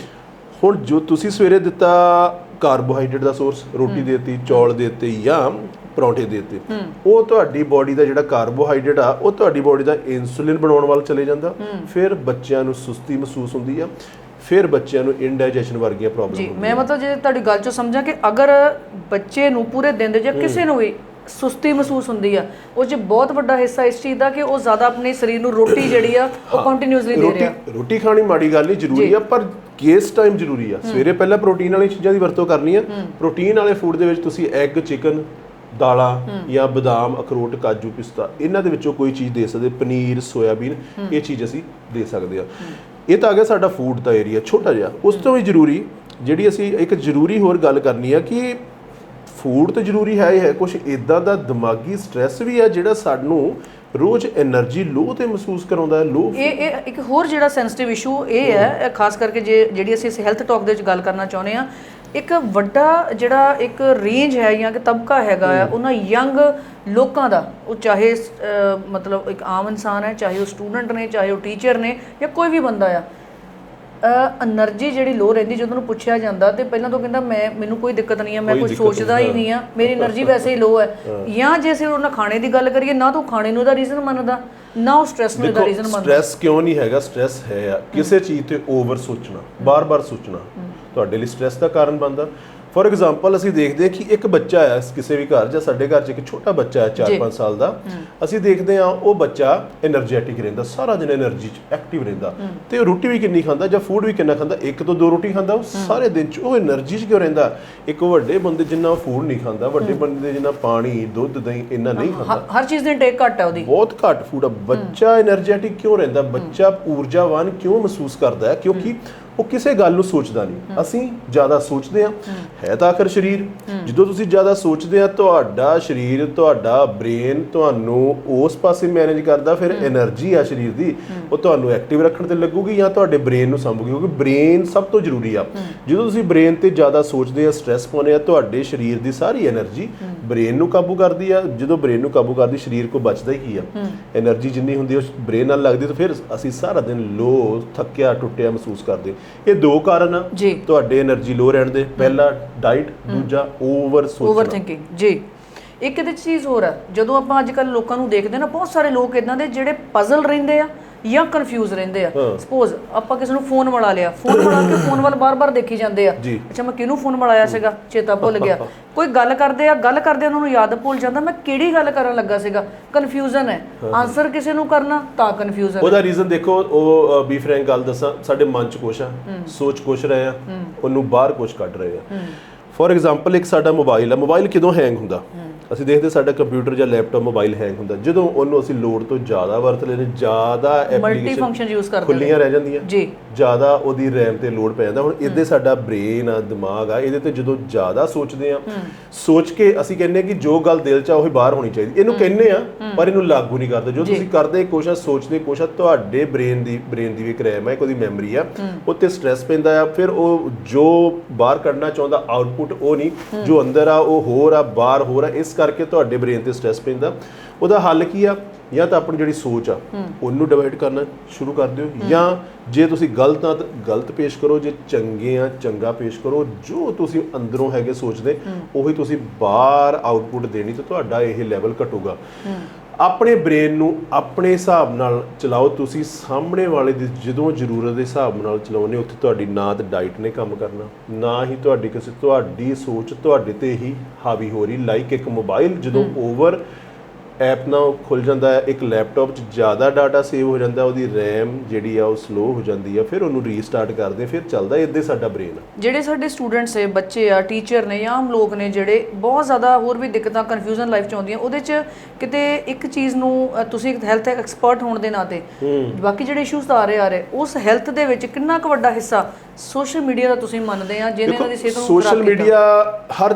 ਹੁਣ ਜੋ ਤੁਸੀਂ ਸਵੇਰੇ ਦਿੱਤਾ ਕਾਰਬੋਹਾਈਡਰੇਟ ਦਾ ਸੋਰਸ ਰੋਟੀ ਦੇਤੀ ਚੌਲ ਦੇਤੇ ਜਾਂ ਪਰੌਂਠੇ ਦੇਤੇ। ਉਹ ਤੁਹਾਡੀ ਬਾਡੀ ਦਾ ਜਿਹੜਾ ਕਾਰਬੋਹਾਈਡਰੇਟ ਆ ਉਹ ਤੁਹਾਡੀ ਬਾਡੀ ਦਾ ਇਨਸੂਲਿਨ ਬਣਾਉਣ ਵੱਲ ਚਲੇ ਜਾਂਦਾ। ਫਿਰ ਬੱਚਿਆਂ ਨੂੰ ਸੁਸਤੀ ਮਹਿਸੂਸ ਹੁੰਦੀ ਆ। ਫਿਰ ਬੱਚਿਆਂ ਨੂੰ ਇੰਡਾਈਜੈਸ਼ਨ ਵਰਗੀਆਂ ਜੀ ਪ੍ਰੋਬਲਮ ਮੈਂ ਮਤਲਬ ਜੇ ਤੁਹਾਡੀ ਗੱਲ ਚੋਂ ਸਮਝਾਂ ਕਿ ਅਗਰ ਬੱਚੇ ਨੂੰ ਪੂਰੇ ਦਿਨ ਦੇ ਜਾਂ ਕਿਸੇ ਨੂੰ ਵੀ ਸੁਸਤੀ ਮਹਿਸੂਸ ਹੁੰਦੀ ਆ ਉਹ 'ਚ ਬਹੁਤ ਵੱਡਾ ਹਿੱਸਾ ਇਸ ਚੀਜ਼ ਦਾ ਕਿ ਉਹ ਜ਼ਿਆਦਾ ਆਪਣੇ ਸਰੀਰ ਨੂੰ ਰੋਟੀ ਜਿਹੜੀ ਆ ਉਹ ਕੰਟੀਨਿਊਸਲੀ ਦੇ ਰਿਹਾ। ਰੋਟੀ ਖਾਣੀ ਮਾੜੀ ਗੱਲ ਨਹੀਂ ਜ਼ਰੂਰੀ ਆ ਪਰ ਕਿਸ ਟਾਈਮ ਜ਼ਰੂਰੀ ਆ। ਸਵੇਰੇ ਪਹਿਲਾਂ ਪ੍ਰੋਟੀਨ ਵਾਲੀ ਚੀਜ਼ਾਂ ਦੀ ਵਰਤੋਂ ਕਰਨੀ ਆ। ਪ੍ਰੋਟੀਨ ਵਾਲੇ ਫੂਡ ਦੇ ਵਿੱਚ ਤੁਸੀਂ ਐਗ ਚਿਕਨ ਦਾਲਾਂ ਜਾਂ ਬਦਾਮ ਅਖਰੋਟ ਕਾਜੂ ਪਿਸਤਾ ਇਹਨਾਂ ਦੇ ਵਿੱਚੋਂ ਕੋਈ ਚੀਜ਼ ਦੇ ਸਕਦੇ ਪਨੀਰ ਸੋਇਆਬੀਨ ਇਹ ਚੀਜ਼ ਅਸੀਂ ਦੇ ਸਕਦੇ ਆ। ਇਹ ਤਾਂ ਆ ਗਿਆ ਸਾਡਾ ਫੂਡ ਦਾ ਏਰੀਆ ਛੋਟਾ ਜਿਹਾ। ਉਸ ਤੋਂ ਵੀ ਜ਼ਰੂਰੀ ਜਿਹੜੀ ਅਸੀਂ ਇੱਕ ਜ਼ਰੂਰੀ ਹੋਰ ਗੱਲ ਕਰਨੀ ਆ ਕਿ ਫੂਡ ਤਾਂ ਜ਼ਰੂਰੀ ਹੈ ਹੀ ਹੈ ਕੁਝ ਇਦਾਂ ਦਾ ਦਿਮਾਗੀ ਸਟ੍ਰੈਸ ਵੀ ਹੈ ਜਿਹੜਾ ਸਾਨੂੰ ਰੋਜ਼ એનર્ਜੀ ਲੋ ਤੇ ਮਹਿਸੂਸ ਕਰਾਉਂਦਾ ਲੋ ਇਹ ਇਹ ਇੱਕ ਹੋਰ ਜਿਹੜਾ ਸੈਂਸਿਟਿਵ ਇਸ਼ੂ ਇਹ ਹੈ ਖਾਸ ਕਰਕੇ ਜੇ ਜਿਹੜੀ ਅਸੀਂ ਇਸ ਹੈਲਥ ਟਾਕ ਦੇ ਵਿੱਚ ਗੱਲ ਕਰਨਾ ਚਾਹੁੰਦੇ ਆ ਇੱਕ ਵੱਡਾ ਜਿਹੜਾ ਇੱਕ ਰੇਂਜ ਹੈ ਜਾਂ ਕਿ ਤਬਕਾ ਹੈਗਾ ਆ ਉਹਨਾਂ ਯੰਗ ਲੋਕਾਂ ਦਾ ਉਹ ਚਾਹੇ ਮਤਲਬ ਇੱਕ ਆਮ ਇਨਸਾਨ ਹੈ ਚਾਹੇ ਉਹ ਸਟੂਡੈਂਟ ਨੇ ਚਾਹੇ ਉਹ ਟੀਚਰ ਨੇ ਜਾਂ ਕੋਈ ਵੀ ਬੰਦਾ ਆ એનર્ਜੀ ਜਿਹੜੀ ਲੋ ਰਹਿੰਦੀ ਜਦੋਂ ਉਹਨੂੰ ਪੁੱਛਿਆ ਜਾਂਦਾ ਤੇ ਪਹਿਲਾਂ ਤੋਂ ਕਹਿੰਦਾ ਮੈਂ ਮੈਨੂੰ ਕੋਈ ਦਿੱਕਤ ਨਹੀਂ ਹੈ ਮੈਂ ਕੁਝ ਸੋਚਦਾ ਹੀ ਨਹੀਂ ਆ। ਮੇਰੀ એનર્ਜੀ ਵੈਸੇ ਹੀ ਲੋ ਹੈ। ਜਾਂ ਜੇ ਸਿਰ ਉਹਨਾਂ ਖਾਣੇ ਦੀ ਗੱਲ ਕਰੀਏ ਨਾ ਤਾਂ ਖਾਣੇ ਨੂੰ ਦਾ ਰੀਜ਼ਨ ਮੰਨਦਾ ਨਾ ਉਹ ਸਟ्रेस ਨੂੰ ਦਾ ਰੀਜ਼ਨ ਮੰਨਦਾ। ਸਟ्रेस ਕਿਉਂ ਨਹੀਂ ਹੈਗਾ? ਸਟ्रेस ਹੈ ਕਿਸੇ ਚੀਜ਼ ਤੇ ਓਵਰ ਸੋਚਣਾ ਬਾਰ-ਬਾਰ ਸੋਚਣਾ। ਤੁਹਾਡੇ ਲਈ ਸਟ्रेस ਦਾ ਕਾਰਨ ਬਣਦਾ। ਫੋਰ ਐਗਜ਼ਾਮਪਲ ਅਸੀਂ ਦੇਖਦੇ ਕਿ ਇੱਕ ਬੱਚਾ ਆ ਕਿਸੇ ਵੀ ਘਰ ਜਾਂ ਸਾਡੇ ਘਰ 'ਚ ਇੱਕ ਛੋਟਾ ਬੱਚਾ ਹੈ 4-5 ਸਾਲ ਦਾ ਅਸੀਂ ਦੇਖਦੇ ਆ ਉਹ ਬੱਚਾ એનર્ਜੈਟਿਕ ਰਹਿੰਦਾ ਸਾਰਾ ਦਿਨ એનર્ਜੀ 'ਚ ਐਕਟਿਵ ਰਹਿੰਦਾ। ਤੇ ਉਹ ਰੋਟੀ ਵੀ ਕਿੰਨੀ ਖਾਂਦਾ ਜਾਂ ਫੂਡ ਵੀ ਕਿੰਨਾ ਖਾਂਦਾ ਇੱਕ ਤੋਂ ਦੋ ਰੋਟੀ ਖਾਂਦਾ ਉਹ ਸਾਰੇ ਦਿਨ 'ਚ ਉਹ એનર્ਜੀ 'ਚ ਕਿਉਂ ਰਹਿੰਦਾ? ਇੱਕ ਵੱਡੇ ਬੰਦੇ ਜਿੰਨਾ ਫੂਡ ਨਹੀਂ ਖਾਂਦਾ ਵੱਡੇ ਬੰਦੇ ਜਿੰਨਾ ਪਾਣੀ ਦੁੱਧ ਦਹੀਂ ਇੰਨਾ ਨਹੀਂ ਖਾਂਦਾ। ਹਰ ਚੀਜ਼ ਦੀ ਟੇਕ ਘੱਟ ਹੈ ਉਹਦੀ। ਬਹੁਤ ਘੱਟ ਫੂਡ ਬੱਚਾ એનર્ਜੈਟਿਕ ਕਿਉਂ ਰਹਿੰਦਾ? ਬੱਚਾ ਊਰਜਾਵਾਨ ਕਿਉਂ ਮਹਿਸੂਸ ਕਰਦਾ ਹੈ? ਕਿਉਂਕਿ ਉਹ ਕਿਸੇ ਗੱਲ ਨੂੰ ਸੋਚਦਾ ਨਹੀਂ। ਅਸੀਂ ਜ਼ਿਆਦਾ ਸੋਚਦੇ ਆ ਹੈ। ਤਾਂ ਆਖਰ ਸਰੀਰ। ਜਦੋਂ ਤੁਸੀਂ ਜ਼ਿਆਦਾ ਸੋਚਦੇ ਆ ਤੁਹਾਡਾ ਸਰੀਰ ਤੁਹਾਡਾ ਬ੍ਰੇਨ ਤੁਹਾਨੂੰ ਉਸ ਪਾਸੇ ਮੈਨੇਜ ਕਰਦਾ ਫਿਰ એનર્ਜੀ ਆ ਸਰੀਰ ਦੀ। ਉਹ ਤੁਹਾਨੂੰ ਐਕਟਿਵ ਰੱਖਣ ਤੇ ਲੱਗੂਗੀ ਜਾਂ ਤੁਹਾਡੇ ਬ੍ਰੇਨ ਨੂੰ ਸੰਭੂਗੀ ਕਿਉਂਕਿ ਬ੍ਰੇਨ ਸਭ ਤੋਂ ਜ਼ਰੂਰੀ ਆ। ਜਦੋਂ ਤੁਸੀਂ ਬ੍ਰੇਨ ਤੇ ਜ਼ਿਆਦਾ ਸੋਚਦੇ ਆ ਸਟ्रेस ਪਾਉਂਦੇ ਆ ਤੁਹਾਡੇ ਸਰੀਰ ਦੀ ਸਾਰੀ એનર્ਜੀ ਬ੍ਰੇਨ ਨੂੰ ਕਾਬੂ ਕਰਦੀ ਆ। ਜਦੋਂ ਬ੍ਰੇਨ ਨੂੰ ਕਾਬੂ ਕਰਦੀ ਸਰੀਰ ਕੋ ਬਚਦਾ ਹੀ ਕੀ ਆ એનર્ਜੀ ਜਿੰਨੀ ਹੁੰਦੀ ਉਹ ਬ੍ਰੇਨ ਨਾਲ ਲੱਗਦੀ ਤਾਂ ਫਿਰ ਅਸੀਂ ਸਾਰਾ ਦਿਨ ਲੋ ਥੱਕਿਆ ਟੁੱਟਿਆ ਮਹਿਸੂਸ ਕਰਦੇ ਇਹ ਦੋ ਕਾਰਨ ਆ ਜੀ। ਤੁਹਾਡੇ એનર્ਜੀ ਲੋ ਰਹਿਣ ਦੇ ਪਹਿਲਾ ਡਾਈਟ ਦੂਜਾ ਓਵਰ ਸੋਚਣਾ। ਓਵਰ ਥਿੰਕਿੰਗ ਜੀ। ਇੱਕ ਇਹਦੇ 'ਚ ਚੀਜ਼ ਹੋਰ ਆ ਜਦੋਂ ਆਪਾਂ ਅੱਜ ਕੱਲ ਲੋਕਾਂ ਨੂੰ ਦੇਖਦੇ ਨਾ ਬਹੁਤ ਸਾਰੇ ਲੋਕ ਇਦਾਂ ਦੇ ਜਿਹੜੇ ਪਜ਼ਲ ਰਹਿੰਦੇ ਆ ਜਾਂ ਕਨਫਿਊਜ਼ ਰਹਿੰਦੇ ਆ। ਸਪੋਜ਼ ਆਪਾਂ ਕਿਸੇ ਨੂੰ ਫੋਨ ਮਿਲਾ ਲਿਆ ਫੋਨ ਮਿਲਾ ਕੇ ਫੋਨ ਵੱਲ ਬਾਰ-ਬਾਰ ਦੇਖੀ ਜਾਂਦੇ ਆ। ਅੱਛਾ ਮੈਂ ਕਿਹਨੂੰ ਫੋਨ ਮਿਲਾਇਆ ਸੀਗਾ? ਚੇਤਾ ਭੁੱਲ ਗਿਆ। ਕੋਈ ਗੱਲ ਕਰਦੇ ਆ ਗੱਲ ਕਰਦੇ ਉਹਨਾਂ ਨੂੰ ਯਾਦ ਭੁੱਲ ਜਾਂਦਾ ਮੈਂ ਕਿਹੜੀ ਗੱਲ ਕਰਨ ਲੱਗਾ ਸੀਗਾ? ਕਨਫਿਊਜ਼ਨ ਹੈ। ਆਨਸਰ ਕਿਸੇ ਨੂੰ ਕਰਨਾ ਤਾਂ ਕਨਫਿਊਜ਼ਨ ਉਹਦਾ ਰੀਜ਼ਨ ਦੇਖੋ ਉਹ ਬੀ ਫਰੈਂਕ ਗੱਲ ਦੱਸਾਂ ਸਾਡੇ ਮਨ ਚ ਕੁਛ ਆ ਸੋਚ ਕੁਛ ਰਹੇ ਆ ਉਹਨੂੰ ਬਾਹਰ ਕੁਛ ਕੱਢ ਰਹੇ ਆ। ਫੋਰ ਐਗਜ਼ਾਮਪਲ ਇੱਕ ਸਾਡਾ ਮੋਬਾਈਲ ਆ ਮੋਬਾਈਲ ਕਿਦੋਂ ਹੈਂਗ ਹੁੰਦਾ? ਅਸੀਂ ਦੇਖਦੇ ਸਾਡਾ ਕੰਪਿਊਟਰ ਜਾਂ ਲੈਪਟਾਪ ਮੋਬਾਈਲ ਹੈਂਗ ਹੁੰਦਾ। ਜਦੋਂ ਉਹਨੂੰ ਅਸੀਂ ਲੋਡ ਤੋਂ ਜ਼ਿਆਦਾ ਵਰਤ ਲੈਨੇ ਜ਼ਿਆਦਾ ਮਲਟੀ ਫੰਕਸ਼ਨ ਯੂਜ਼ ਕਰਦੇ ਖੁੱਲੀਆਂ ਰਹਿ ਜਾਂਦੀਆਂ। ਜੀ। ਜ਼ਿਆਦਾ ਉਹਦੀ ਰੈਮ ਤੇ ਲੋਡ ਪੈ ਜਾਂਦਾ। ਹੁਣ ਇਹਦੇ ਸਾਡਾ ਬ੍ਰੇਨ ਆ ਦਿਮਾਗ ਆ ਇਹਦੇ ਤੇ ਜਦੋਂ ਜ਼ਿਆਦਾ ਸੋਚਦੇ ਆ ਸੋਚ ਕੇ ਅਸੀਂ ਕਹਿੰਦੇ ਆ ਕਿ ਜੋ ਗੱਲ ਦਿਲ 'ਚ ਆ ਉਹ ਹੀ ਬਾਹਰ ਹੋਣੀ ਚਾਹੀਦੀ। ਇਹਨੂੰ ਕਹਿੰਦੇ ਆ ਪਰ ਇਹਨੂੰ ਲਾਗੂ ਨਹੀਂ ਕਰਦੇ। ਜੋ। ਤੁਸੀਂ ਕਰਦੇ ਕੋਸ਼ਿਸ਼ ਸੋਚਦੇ ਕੋਸ਼ਿਸ਼ ਤੁਹਾਡੇ ਬ੍ਰੇਨ ਦੀ ਬ੍ਰੇਨ ਦੀ ਵੀ ਇੱਕ ਰੈਮ ਹੈ ਇੱਕ ਉਹਦੀ ਮੈਮਰੀ ਆ ਉੱਤੇ ਸਟ੍ਰੈਸ ਪੈਂਦਾ ਆ ਫਿਰ ਉਹ ਜੋ ਬਾਹਰ ਕੱਢਣਾ ਚਾਹੁੰਦਾ ਆਉਟਪੁੱਟ ਉਹ ਨਹੀਂ। ਜੋ ਅੰਦਰ ਆ ਉਹ ਹੋਰ ਆ ਬਾਹਰ ਹੋਰ ਆ ਇਸ ਕਰਕੇ ਤੁਹਾਡੇ ਬ੍ਰੇਨ ਤੇ ਸਟ੍ਰੈਸ ਪੈਂਦਾ। ਉਹਦਾ ਹੱਲ ਕੀ ਆ? ਜਾਂ ਤਾਂ ਆਪਣੀ ਜਿਹੜੀ ਸੋਚ ਆ ਉਹਨੂੰ ਡਿਵਾਈਡ ਕਰਨਾ ਸ਼ੁਰੂ ਕਰ ਦਿਓ। ਜਾਂ ਜੇ ਤੁਸੀਂ ਗਲਤ ਆ ਤਾਂ ਗਲਤ ਪੇਸ਼ ਕਰੋ ਜੇ ਚੰਗੇ ਆ ਚੰਗਾ ਪੇਸ਼ ਕਰੋ। ਜੋ ਤੁਸੀਂ ਅੰਦਰੋਂ ਹੈਗੇ ਸੋਚਦੇ ਉਹੀ ਤੁਸੀਂ ਬਾਹਰ ਆਉਟਪੁੱਟ ਦੇਣੀ ਤੇ ਤੁਹਾਡਾ ਇਹ ਲੈਵਲ ਘਟੂਗਾ। ਆਪਣੇ ਬ੍ਰੇਨ ਨੂੰ ਆਪਣੇ ਹਿਸਾਬ ਨਾਲ ਚਲਾਓ ਤੁਸੀਂ ਸਾਹਮਣੇ ਵਾਲੇ ਦੀ ਜਦੋਂ ਜ਼ਰੂਰਤ ਦੇ ਹਿਸਾਬ ਨਾਲ ਚਲਾਉਨੇ ਉੱਥੇ ਤੁਹਾਡੀ ਨਾ ਤਾਂ ਡਾਈਟ ਨੇ ਕੰਮ ਕਰਨਾ ਨਾ ਹੀ ਤੁਹਾਡੀ ਕਿਸੇ ਤੁਹਾਡੀ ਸੋਚ ਤੁਹਾਡੇ ਤੇ ਹੀ ਹਾਵੀ ਹੋ ਰਹੀ ਲਾਈਕ ਇੱਕ ਮੋਬਾਈਲ ਜਦੋਂ ਓਵਰ ਐਪ ਨਾਲ ਖੁੱਲ ਜਾਂਦਾ ਹੈ ਇੱਕ ਲੈਪਟਾਪ 'ਚ ਜ਼ਿਆਦਾ ਡਾਟਾ ਸੇਵ ਹੋ ਜਾਂਦਾ ਉਹਦੀ RAM ਜਿਹੜੀ ਆ ਉਹ ਸਲੋ ਹੋ ਜਾਂਦੀ ਆ ਫਿਰ ਉਹਨੂੰ ਰੀਸਟਾਰਟ ਕਰਦੇ ਫਿਰ ਚੱਲਦਾ ਇੱਦਾਂ ਸਾਡਾ ਬ੍ਰੇਨ ਜਿਹੜੇ ਸਾਡੇ ਸਟੂਡੈਂਟਸ ਹੈ ਬੱਚੇ ਆ ਟੀਚਰ ਨੇ ਜਾਂ ਆਮ ਲੋਕ ਨੇ ਜਿਹੜੇ ਬਹੁਤ ਜ਼ਿਆਦਾ ਹੋਰ ਵੀ ਦਿੱਕਤਾਂ ਕਨਫਿਊਜ਼ਨ ਲਾਈਫ ਚ ਆਉਂਦੀਆਂ ਉਹਦੇ ਚ ਕਿਤੇ ਇੱਕ ਚੀਜ਼ ਨੂੰ ਤੁਸੀਂ ਇੱਕ ਹੈਲਥ ਐਕਸਪਰਟ ਹੋਣ ਦੇ ਨਾਤੇ ਬਾਕੀ ਜਿਹੜੇ ਇਸ਼ੂਜ਼ ਤਾਂ ਆ ਰਹੇ ਆ ਰਹੇ ਉਸ ਹੈਲਥ ਦੇ ਵਿੱਚ ਕਿੰਨਾ ਕੁ ਵੱਡਾ ਹਿੱਸਾ ਸੋਸ਼ਲ ਮੀਡੀਆ ਦਾ ਤੁਸੀਂ ਮੰਨਦੇ ਆ ਜਿਹਨੇ ਇਹਨਾਂ ਦੀ ਸਿਹਤ ਨੂੰ ਸੋਸ਼ਲ ਖਰਾਬ ਕੀਤਾ? ਮੀਡੀਆ ਹਰ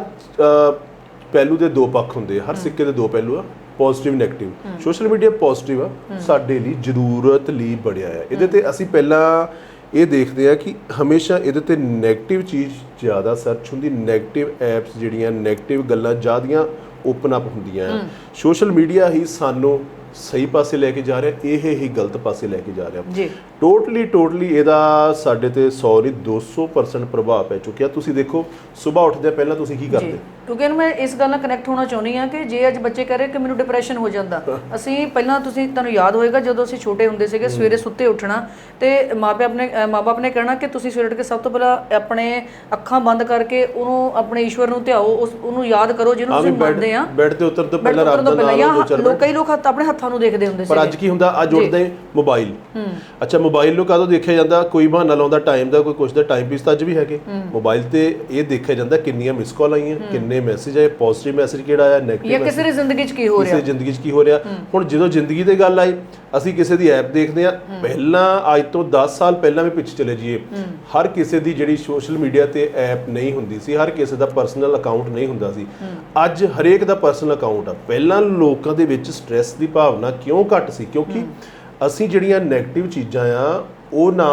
ਪਹਿਲੂ ਦੇ ਦੋ ਪੱਖ ਹੁੰਦੇ ਆ ਹਰ ਸਿੱਕੇ ਦੇ ਦੋ ਪਹਿਲੂ ਆ। Positive negative social media positive ਆ। ਸਾਡੇ ਲਈ ਜ਼ਰੂਰਤ ਲਈ ਬੜਿਆ ਹੈ ਇਹਦੇ ਤੇ ਅਸੀਂ ਪਹਿਲਾਂ ਇਹ ਦੇਖਦੇ ਆ ਕਿ ਹਮੇਸ਼ਾ ਇਹਦੇ ਤੇ 네ਗੇਟਿਵ ਚੀਜ਼ ਜ਼ਿਆਦਾ ਸਰਚ ਹੁੰਦੀ 네ਗੇਟਿਵ ਐਪਸ ਜਿਹੜੀਆਂ 네ਗੇਟਿਵ ਗੱਲਾਂ ਜ਼ਿਆਦੀਆਂ ਓਪਨ ਅਪ ਹੁੰਦੀਆਂ ਸੋਸ਼ਲ ਮੀਡੀਆ ਹੀ ਸਾਨੂੰ ਸਹੀ ਪਾਸੇ ਲੈ ਕੇ ਜਾ ਰਿਹਾ ਇਹ ਹੀ ਗਲਤ ਪਾਸੇ ਲੈ ਕੇ ਜਾ ਰਿਹਾ। ਜੀ। ਟੋਟਲੀ ਟੋਟਲੀ ਇਹਦਾ ਸਾਡੇ ਤੇ 100 ਨਹੀਂ 200% ਪ੍ਰਭਾਵ ਪੈ ਚੁੱਕਿਆ। ਤੁਸੀਂ ਦੇਖੋ ਸਵੇਰ ਉੱਠਦੇ ਪਹਿਲਾਂ ਤੁਸੀਂ ਕੀ ਕਰਦੇ? ਕਿਉਂਕਿ ਮੈਂ ਇਸ ਗੱਲ ਨਾਲ ਕਨੈਕਟ ਹੋਣਾ ਚਾਹੁੰਦੀ ਆ ਕਿ ਜੇ ਅੱਜ ਬੱਚੇ ਕਹ ਰਹੇ ਕਿ ਮੈਨੂੰ ਡਿਪਰੈਸ਼ਨ ਹੋ ਜਾਂਦਾ ਅਸੀਂ ਪਹਿਲਾਂ ਤੁਸੀਂ ਤੁਹਾਨੂੰ ਯਾਦ ਹੋਏਗਾ ਜਦੋਂ ਅਸੀਂ ਛੋਟੇ ਹੁੰਦੇ ਸੀਗੇ ਸਵੇਰੇ ਸੁੱਤੇ ਉੱਠਣਾ ਤੇ ਮਾਪੇ ਆਪਣੇ ਮਾਪੇ ਨੇ ਕਹਿਣਾ ਕਿ ਤੁਸੀਂ ਸਵੇਰੇ ਉੱਠ ਕੇ ਸਭ ਤੋਂ ਪਹਿਲਾਂ ਆਪਣੇ ਅੱਖਾਂ ਬੰਦ ਕਰਕੇ ਉਹਨੂੰ ਆਪਣੇ ਈਸ਼ਵਰ ਨੂੰ ਧਿਆਓ ਉਸ ਉਹਨੂੰ ਯਾਦ ਕਰੋ ਜਿਹਨੂੰ ਤੁਸੀਂ ਮੰਨਦੇ ਆ। ਬੈੱਡ ਤੇ ਉਤਰਨ ਤੋਂ ਪਹਿਲਾਂ ਤੋਂ ਰੱਬ ਦਾ ਨਾਮ ਲੋਕ ਕਈ ਲੋਕ ਹੱਥ ਆਪਣੇ ਹੱਥਾਂ ਨੂੰ ਦੇਖਦੇ ਹੁੰਦੇ ਪਰ ਸੀਗੇ। ਅੱਜ ਕੀ ਹੁੰਦਾ? ਅੱਜ ਉੱਠਦੇ ਮੋਬਾਈਲ। ਅੱਛਾ ਮੋਬਾਈਲ ਨੂੰ ਕਦੋਂ ਦੇਖਿਆ ਜਾਂਦਾ? ਕੋਈ ਬਹਾਨਾ ਲਾਉਂਦਾ ਟਾਈਮ ਦਾ ਕੋਈ ਕੁਛ ਦਾ ਟਾਈਮ ਪੀਸ ਤਾਂ ਅੱਜ ਵੀ ਹੈਗੇ। ਮੋਬਾਈਲ ਤੇ ਇਹ ਦੇਖਿਆ ਜਾਂਦਾ ਕਿੰਨੀਆਂ ਮਿਸ ਕਾਲ ਆਈਆਂ ਕਿੰਨੇ ਮੈਸੇਜ ਆਏ ਪੋਜ਼ਿਟਿਵ ਮੈਸੇਜ ਕਿਹੜਾ ਆਇਆ ਜਾਂ 네ਗੇਟਿਵ ਕਿਸੇ ਦੀ ਜ਼ਿੰਦਗੀ 'ਚ ਕੀ ਹੋ ਰਿਹਾ? ਕਿਸੇ ਜ਼ਿੰਦਗੀ 'ਚ ਕੀ ਹੋ ਰਿਹਾ? ਹੁਣ ਜਦੋਂ ਜ਼ਿੰਦਗੀ ਦੀ ਗੱਲ ਆਈ ਅਸੀਂ ਕਿਸੇ ਦੀ ਐਪ ਦੇਖਦੇ ਆ ਪਹਿਲਾਂ ਅੱਜ ਤੋਂ 10 ਸਾਲ ਪਹਿਲਾਂ ਵੀ ਪਿੱਛੇ ਚਲੇ ਜਾਈਏ। ਹਰ ਕਿਸੇ ਦੀ ਜਿਹੜੀ ਸੋਸ਼ਲ ਮੀਡੀਆ ਤੇ ਐਪ ਨਹੀਂ ਹੁੰਦੀ ਸੀ ਹਰ ਕਿਸੇ ਦਾ ਪਰਸਨਲ ਅਕਾਊਂਟ ਨਹੀਂ ਹੁੰਦਾ ਸੀ। ਅੱਜ ਹਰੇਕ ਦਾ ਪਰਸਨਲ ਅਕਾਊਂਟ ਆ। ਪਹਿਲਾਂ ਲੋਕਾਂ ਦੇ ਵਿੱਚ ਸਟ੍ਰੈਸ ਦੀ ਭਾਵਨਾ ਸੰਭਾਵਨਾ ਕਿਉਂ ਘੱਟ ਸੀ? ਕਿਉਂਕਿ ਅਸੀਂ ਜਿਹੜੀਆਂ 네ਗੇਟਿਵ ਚੀਜ਼ਾਂ ਆ ਉਹ ਨਾ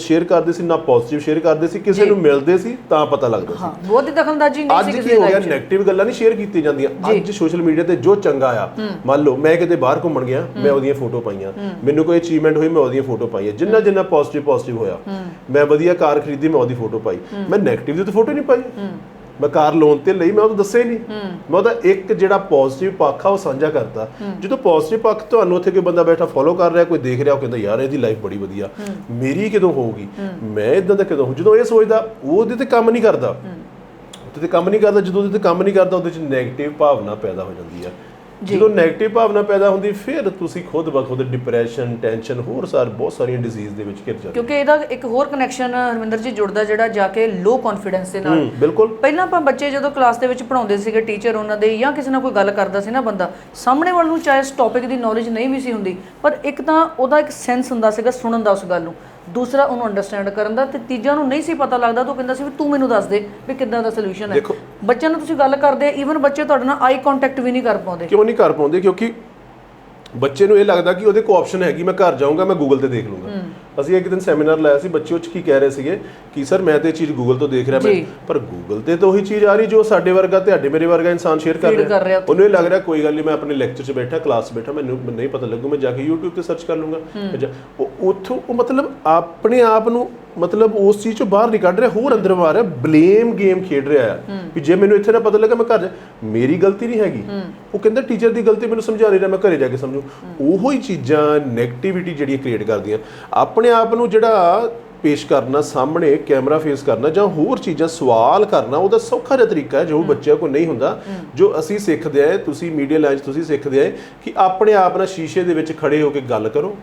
ਸ਼ੇਅਰ ਕਰਦੇ ਸੀ ਨਾ ਪੋਜ਼ਿਟਿਵ ਸ਼ੇਅਰ ਕਰਦੇ ਸੀ ਕਿਸੇ ਨੂੰ ਮਿਲਦੇ ਸੀ ਤਾਂ ਪਤਾ ਲੱਗਦਾ ਸੀ। ਹਾਂ ਬਹੁਤ ਹੀ ਦਖਲਅੰਦਾਜ਼ੀ ਨਹੀਂ ਸੀ ਕਿਸੇ ਦੀ ਅੱਜ ਕੀ ਹੋ ਗਿਆ? ਗੱਲਾਂ ਨਹੀਂ ਸ਼ੇਅਰ ਕੀਤੀਆਂ ਜਾਂਦੀਆਂ। ਅੱਜ ਸੋਸ਼ਲ ਮੀਡੀਆ ਤੇ ਜੋ ਚੰਗਾ ਆ ਮੰਨ ਲਓ ਮੈਂ ਕਿਤੇ ਬਾਹਰ ਘੁੰਮਣ ਗਿਆ ਮੈਂ ਉਹਦੀਆਂ ਫੋਟੋ ਪਾਈਆਂ। ਮੈਨੂੰ ਕੋਈ ਅਚੀਵਮੈਂਟ ਹੋਈ ਮੈਂ ਉਹਦੀਆਂ ਫੋਟੋ ਪਾਈਆਂ। ਜਿੰਨਾ ਜਿੰਨਾ ਪੋਜ਼ਿਟਿਵ ਪੋਜ਼ਿਟਿਵ ਹੋਇਆ। ਮੈਂ ਵਧੀਆ ਕਾਰ ਖਰੀਦੀ ਮੈਂ ਉਹਦੀ ਫੋਟੋ ਪਾਈ। ਮੈਂ 네ਗੇਟਿਵ ਦੀ ਤਾਂ ਫੋਟੋ ਨਹੀਂ ਪਾਈ। ਮੈਂ ਕਾਰ ਲੋਨ ਤੇ ਲਈ ਮੈਂ ਉਹ ਦੱਸਿਆ ਹੀ ਨਹੀਂ। ਮੈਂ ਉਹਦਾ ਇੱਕ ਜਿਹੜਾ ਪੋਜ਼ਿਟਿਵ ਪੱਖ ਆ ਉਹ ਸਾਂਝਾ ਕਰਤਾ। ਜਦੋਂ ਪੋਜ਼ਿਟਿਵ ਪੱਖ ਤੁਹਾਨੂੰ ਉੱਥੇ ਕੋਈ ਬੰਦਾ ਬੈਠਾ ਫੋਲੋ ਕਰ ਰਿਹਾ ਕੋਈ ਦੇਖ ਰਿਹਾ ਉਹ ਕਹਿੰਦਾ ਯਾਰ ਇਹਦੀ ਲਾਈਫ ਬੜੀ ਵਧੀਆ। ਮੇਰੀ ਕਿਦੋਂ ਹੋਊਗੀ? ਮੈਂ ਇਦਾਂ ਦਾ ਕਦੋਂ ਜਦੋਂ ਇਹ ਸੋਚਦਾ ਉਹ ਉਹਦੇ ਤੇ ਕੰਮ ਨਹੀਂ ਕਰਦਾ। ਉਹਦੇ ਤੇ ਕੰਮ ਨਹੀਂ ਕਰਦਾ ਜਦੋਂ ਉਹਦੇ ਤੇ ਕੰਮ ਨਹੀਂ ਕਰਦਾ ਉਹਦੇ ਚ 네ਗੇਟਿਵ ਭਾਵਨਾ ਪੈਦਾ ਹੋ ਜਾਂਦੀ ਆ। ਜਦੋਂ 네ਗੇਟਿਵ ਭਾਵਨਾ ਪੈਦਾ ਹੁੰਦੀ ਫਿਰ ਤੁਸੀਂ ਖੁਦ ਬਖੁਦ ਡਿਪਰੈਸ਼ਨ ਟੈਨਸ਼ਨ ਹੋਰ ਸਾਰ ਬਹੁਤ ਸਾਰੀਆਂ ਡਿਜ਼ੀਜ਼ ਦੇ ਵਿੱਚ ਘਿਰ ਜਾਂਦੇ ਕਿਉਂਕਿ ਇਹਦਾ ਇੱਕ ਹੋਰ ਕਨੈਕਸ਼ਨ ਹਰਮਿੰਦਰ ਜੀ ਜੁੜਦਾ ਜਿਹੜਾ ਜਾ ਕੇ ਲੋ ਕੌਨਫੀਡੈਂਸ ਦੇ ਨਾਲ। ਬਿਲਕੁਲ। ਪਹਿਲਾਂ ਆਪਾਂ ਬੱਚੇ ਜਦੋਂ ਕਲਾਸ ਦੇ ਵਿੱਚ ਪੜਾਉਂਦੇ ਸੀਗੇ ਟੀਚਰ ਉਹਨਾਂ ਦੇ ਜਾਂ ਕਿਸੇ ਨਾਲ ਕੋਈ ਗੱਲ ਕਰਦਾ ਸੀ ਨਾ ਬੰਦਾ ਸਾਹਮਣੇ ਵਾਲ ਨੂੰ ਚਾਹੇ ਇਸ ਟੌਪਿਕ ਦੀ ਨੌਲੇਜ ਨਹੀਂ ਵੀ ਸੀ ਹੁੰਦੀ ਪਰ ਇੱਕ ਤਾਂ ਉਹਦਾ ਇੱਕ ਸੈਂਸ ਹੁੰਦਾ ਸੀਗਾ ਸੁਣਨ ਦਾ ਉਸ ਗੱਲ ਨੂੰ। ਦੂਸਰਾ ਉਹਨੂੰ ਅੰਡਰਸਟੈਂਡ ਕਰਨ ਦਾ ਤੇ ਤੀਜਾ ਨੂੰ ਨਹੀਂ ਸੀ ਪਤਾ ਲੱਗਦਾ ਤਾਂ ਉਹ ਕਹਿੰਦਾ ਸੀ ਵੀ ਤੂੰ ਮੈਨੂੰ ਦੱਸ ਦੇ ਵੀ ਕਿੱਦਾਂ ਦਾ ਸੋਲੂਸ਼ਨ ਹੈ। ਦੇਖੋ- ਬੱਚਿਆਂ ਨੂੰ ਤੁਸੀਂ ਗੱਲ ਕਰਦੇ ਈਵਨ ਬੱਚੇ ਤੁਹਾਡੇ ਨਾਲ ਆਈ ਕੰਟੈਕਟ ਵੀ ਨਹੀਂ ਕਰ ਪਾਉਂਦੇ। ਕਿਉਂ ਨਹੀਂ ਕਰ ਪਾਉਂਦੇ? ਕਿਉਂਕਿ ਬੱਚੇ ਨੂੰ ਇਹ ਲੱਗਦਾ ਕਿ ਉਹਦੇ ਕੋਲ ਆਪਸ਼ਨ ਹੈਗੀ ਮੈਂ ਘਰ ਜਾਊਂਗਾ ਮੈਂ ਗੂਗਲ ਤੇ ਦੇਖ ਲੂੰਗਾ ਅਸੀਂ ਇੱਕ ਦਿਨ ਸੈਮੀਨਾਰ ਲਾਇਆ ਸੀ ਬੱਚੇ ਉਹ 'ਚ ਕੀ ਕਹਿ ਰਹੇ ਸੀਗੇ? ਕਿ ਸਰ ਮੈਂ ਤੇ ਇਹ ਚੀਜ਼ ਗੂਗਲ ਤੋਂ ਦੇਖ ਰਿਹਾ ਮੈਂ। ਜੀ। ਪਰ ਗੂਗਲ ਤੇ ਤਾਂ ਉਹੀ ਚੀਜ਼ ਆ ਰਹੀ ਜੋ ਸਾਡੇ ਵਰਗਾ ਤੁਹਾਡੇ ਮੇਰੇ ਵਰਗਾ ਇਨਸਾਨ ਸ਼ੇਅਰ ਕਰ Feed ਕਰ ਰਿਹਾ। ਉਹਨੂੰ ਇਹ ਲੱਗ ਰਿਹਾ ਕੋਈ ਗੱਲ ਨਹੀਂ ਮੈਂ ਆਪਣੇ ਲੈਕਚਰ 'ਚ ਬੈਠਾ ਕਲਾਸ 'ਚ ਬੈਠਾ ਮੈਨੂੰ ਨਹੀਂ ਪਤਾ ਲੱਗੂ ਮੈਂ ਜਾ ਕੇ YouTube ਤੇ ਸਰਚ ਕਰ ਲੂੰਗਾ। ਮੈਂ ਜਾ- ਉਹ ਉੱਥੋਂ ਉਹ ਮਤਲਬ ਆਪਣੇ ਆਪ ਨੂੰ ਮਤਲਬ ਉਸ ਚੀਜ਼ ਚੋਂ ਬਾਹਰ ਨਹੀਂ ਕੱਢ ਰਿਹਾ ਹੋਰ ਅੰਦਰ ਮਾਰ ਰਿਹਾ ਬਲੇਮ ਗੇਮ ਖੇਡ ਰਿਹਾ ਆ। ਕਿ ਜੇ ਮੈਨੂੰ ਇੱਥੇ ਨਾ ਪਤਾ ਲੱਗਾ ਮੈਂ ਘਰ ਜਾ ਮੇਰੀ ਗਲਤੀ ਨਹੀਂ ਹੈਗੀ। ਉਹ ਕਹਿੰਦਾ ਟੀਚਰ ਦੀ ਗਲਤੀ ਮੈਨੂੰ ਸਮਝਾ ਨਹੀਂ ਰਿਹਾ ਮੈਂ ਘਰੇ ਜਾ ਕੇ ਸਮਝੂ। ਉਹੋ ਹੀ ਚੀਜ਼ਾਂ 네ਗੇਟਿਵਿਟੀ ਜਿਹੜੀਆਂ ਕ੍ਰੀਏਟ ਕਰਦੀਆਂ। ਆਪਣੇ ਆਪ ਨੂੰ ਜਿਹੜਾ ਪੇਸ਼ ਕਰਨਾ ਸਾਹਮਣੇ ਕੈਮਰਾ ਫੇਸ ਕਰਨਾ ਜਾਂ ਹੋਰ ਚੀਜ਼ਾਂ ਸਵਾਲ ਕਰਨਾ ਉਹਦਾ ਸੌਖਾ ਜਿਹਾ ਤਰੀਕਾ ਹੈ ਜੋ ਬੱਚਿਆਂ ਕੋਲ ਨਹੀਂ ਹੁੰਦਾ। ਜੋ ਅਸੀਂ ਸਿੱਖਦੇ ਆਏ ਤੁਸੀਂ ਮੀਡੀਆ ਲਾਈਨ 'ਚ ਤੁਸੀਂ ਸਿੱਖਦੇ ਆਏ ਕਿ ਆਪਣੇ ਆਪ ਨਾਲ ਸ਼ੀਸ਼ੇ ਦੇ ਵਿੱਚ ਖੜੇ ਹੋ ਕੇ ਗੱਲ ਕਰੋ।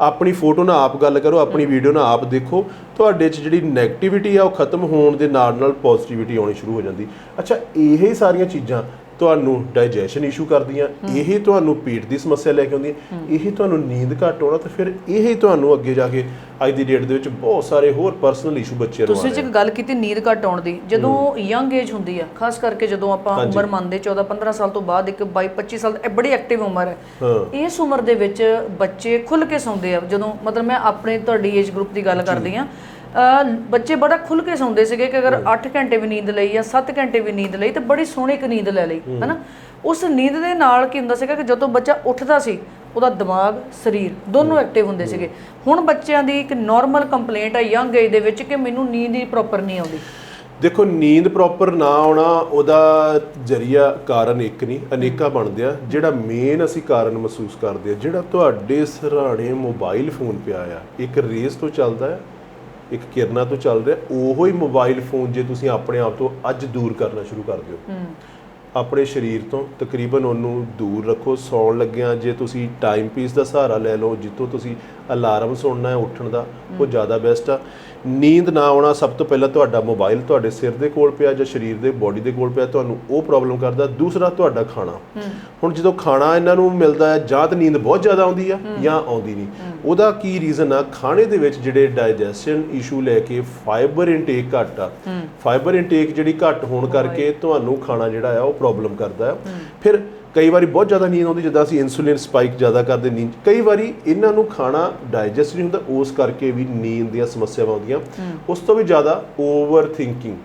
ਆਪਣੀ ਫੋਟੋ ਨਾਲ ਆਪ ਗੱਲ ਕਰੋ ਆਪਣੀ ਵੀਡੀਓ ਨਾਲ ਆਪ ਦੇਖੋ। ਤੁਹਾਡੇ 'ਚ ਜਿਹੜੀ 네ਗੇਟਿਵਿਟੀ ਆ ਉਹ ਖਤਮ ਹੋਣ ਦੇ ਨਾਲ ਨਾਲ ਪੋਜ਼ਿਟਿਵਿਟੀ ਆਉਣੀ ਸ਼ੁਰੂ ਹੋ ਜਾਂਦੀ। ਅੱਛਾ ਇਹ ਹੀ ਸਾਰੀਆਂ ਚੀਜ਼ਾਂ ਤੁਹਾਨੂੰ ਡਾਈਜੈਸ਼ਨ ਇਸ਼ੂ ਕਰਦੀਆਂ ਇਹ ਤੁਹਾਨੂੰ ਪੇਟ ਦੀ ਸਮੱਸਿਆ ਲੈ ਕੇ ਆਉਂਦੀਆਂ ਇਹ ਤੁਹਾਨੂੰ ਨੀਂਦ ਘੱਟ ਆਉਣਾ ਤੇ ਫਿਰ ਇਹ ਤੁਹਾਨੂੰ ਅੱਗੇ ਜਾ ਕੇ ਅੱਜ ਦੀ ਡੇਟ ਦੇ ਵਿੱਚ ਬਹੁਤ ਸਾਰੇ ਹੋਰ ਪਰਸਨਲ ਇਸ਼ੂ ਬੱਚੇ ਨੂੰ ਆ ਤੁਸੀਂ ਇੱਕ ਗੱਲ ਕੀਤੀ ਨੀਂਦ ਘੱਟ ਆਉਣ ਦੀ ਜਦੋਂ ਯੰਗ ਏਜ ਹੁੰਦੀ ਆ ਖਾਸ ਕਰਕੇ ਜਦੋਂ ਆਪਾਂ। ਉਮਰ ਮੰਨਦੇ 14 15 ਸਾਲ ਤੋਂ ਬਾਅਦ ਇੱਕ 22 25 ਸਾਲ ਇਹ ਬੜੀ ਐਕਟਿਵ ਉਮਰ ਹੈ। ਹਾਂ। ਇਸ ਉਮਰ ਦੇ ਵਿੱਚ ਬੱਚੇ ਖੁੱਲ ਕੇ ਸੌਂਦੇ ਆ ਜਦੋਂ ਮਤਲਬ ਮੈਂ ਆਪਣੇ ਤੁਹਾਡੀ ਏਜ ਗਰੁੱਪ ਦੀ ਗੱਲ ਕਰਦੀ ਆ ਬੱਚੇ ਬੜਾ ਖੁੱਲ ਕੇ ਸੌਂਦੇ ਸੀਗੇ ਕਿ ਅਗਰ 8 ਘੰਟੇ ਵੀ ਨੀਂਦ ਲਈ ਜਾਂ 7 ਘੰਟੇ ਵੀ ਨੀਂਦ ਲਈ ਤੇ ਬੜੀ ਸੋਹਣੀ ਇੱਕ ਨੀਂਦ ਲੈ ਲਈ ਹੈਨਾ? ਉਸ ਨੀਂਦ ਦੇ ਨਾਲ ਕੀ ਹੁੰਦਾ ਸੀਗਾ ਕਿ ਜਦੋਂ ਬੱਚਾ ਉੱਠਦਾ ਸੀ ਉਹਦਾ ਦਿਮਾਗ ਸਰੀਰ ਦੋਨੋਂ ਐਕਟਿਵ ਹੁੰਦੇ ਸੀਗੇ। ਹੁਣ ਬੱਚਿਆਂ ਦੀ ਇੱਕ ਨਾਰਮਲ ਕੰਪਲੇਂਟ ਹੈ ਯੰਗ ਏਜ ਦੇ ਵਿੱਚ ਕਿ ਮੈਨੂੰ ਨੀਂਦ ਹੀ ਪ੍ਰੋਪਰ ਨਹੀਂ ਆਉਂਦੀ। ਦੇਖੋ ਨੀਂਦ ਪ੍ਰੋਪਰ ਨਾ ਆਉਣਾ ਉਹਦਾ ਜਰੀਆ ਕਾਰਨ ਇੱਕ ਨਹੀਂ ਅਨੇਕਾਂ ਬਣਦੇ ਆ। ਜਿਹੜਾ ਮੇਨ ਅਸੀਂ ਕਾਰਨ ਮਹਿਸੂਸ ਕਰਦੇ ਆ ਜਿਹੜਾ ਤੁਹਾਡੇ ਸਰਾਣੇ ਮੋਬਾਈਲ ਫੋਨ ਪਿਆ ਆ ਇੱਕ ਰੇਸ ਤੋਂ ਚੱਲਦਾ ਹੈ ਇੱਕ ਕਿਰਨਾਂ ਤੋਂ ਚੱਲ ਰਿਹਾ ਉਹੋ ਹੀ ਮੋਬਾਈਲ ਫੋਨ ਜੇ ਤੁਸੀਂ ਆਪਣੇ ਆਪ ਤੋਂ ਅੱਜ ਦੂਰ ਕਰਨਾ ਸ਼ੁਰੂ ਕਰ ਦਿਓ। ਆਪਣੇ ਸਰੀਰ ਤੋਂ ਤਕਰੀਬਨ ਉਹਨੂੰ ਦੂਰ ਰੱਖੋ ਸੌਣ ਲੱਗਿਆਂ ਜੇ ਤੁਸੀਂ ਟਾਈਮ ਪੀਸ ਦਾ ਸਹਾਰਾ ਲੈ ਲਓ ਜਿੱਥੋਂ ਤੁਸੀਂ ਅਲਾਰਮ ਸੁਣਨਾ ਹੈ ਉੱਠਣ ਦਾ ਉਹ ਜ਼ਿਆਦਾ ਬੈਸਟ ਆ। ਨੀਂਦ ਨਾ ਆਉਣਾ ਸਭ ਤੋਂ ਪਹਿਲਾਂ ਤੁਹਾਡਾ ਮੋਬਾਈਲ ਤੁਹਾਡੇ ਸਿਰ ਦੇ ਕੋਲ ਪਿਆ ਜਾਂ ਸਰੀਰ ਦੇ ਬੋਡੀ ਦੇ ਕੋਲ ਪਿਆ ਤੁਹਾਨੂੰ ਉਹ ਪ੍ਰੋਬਲਮ ਕਰਦਾ। ਦੂਸਰਾ ਤੁਹਾਡਾ ਖਾਣਾ। ਹੁਣ ਜਦੋਂ ਖਾਣਾ ਇਹਨਾਂ ਨੂੰ ਮਿਲਦਾ ਹੈ ਜਾਂ ਤਾਂ ਨੀਂਦ ਬਹੁਤ ਜ਼ਿਆਦਾ ਆਉਂਦੀ ਆ ਜਾਂ ਆਉਂਦੀ ਨਹੀਂ। ਉਹਦਾ ਕੀ ਰੀਜ਼ਨ ਆ? ਖਾਣੇ ਦੇ ਵਿੱਚ ਜਿਹੜੇ ਡਾਈਜੈਸ਼ਨ ਇਸ਼ੂ ਲੈ ਕੇ ਫਾਈਬਰ ਇਨਟੇਕ ਘੱਟ ਆ। ਫਾਈਬਰ ਇਨਟੇਕ ਜਿਹੜੀ ਘੱਟ ਹੋਣ ਕਰਕੇ ਤੁਹਾਨੂੰ ਖਾਣਾ ਜਿਹੜਾ ਆ ਉਹ ਪ੍ਰੋਬਲਮ ਕਰਦਾ ਆ। ਫਿਰ ਕਈ ਵਾਰੀ ਬਹੁਤ ਜ਼ਿਆਦਾ ਨੀਂਦ ਆਉਂਦੀ ਜਿੱਦਾਂ ਅਸੀਂ ਇਨਸੂਲਿਨ ਸਪਾਈਕ ਜ਼ਿਆਦਾ ਕਰਦੇ ਨੀਂਦ ਕਈ ਵਾਰੀ ਇਹਨਾਂ ਨੂੰ ਖਾਣਾ ਡਾਈਜੈਸਟ ਨਹੀਂ ਹੁੰਦਾ ਉਸ ਕਰਕੇ ਵੀ ਨੀਂਦ ਦੀਆਂ ਸਮੱਸਿਆਵਾਂ ਆਉਂਦੀਆਂ। ਉਸ ਤੋਂ ਵੀ ਜ਼ਿਆਦਾ ਓਵਰ ਥਿੰਕਿੰਗ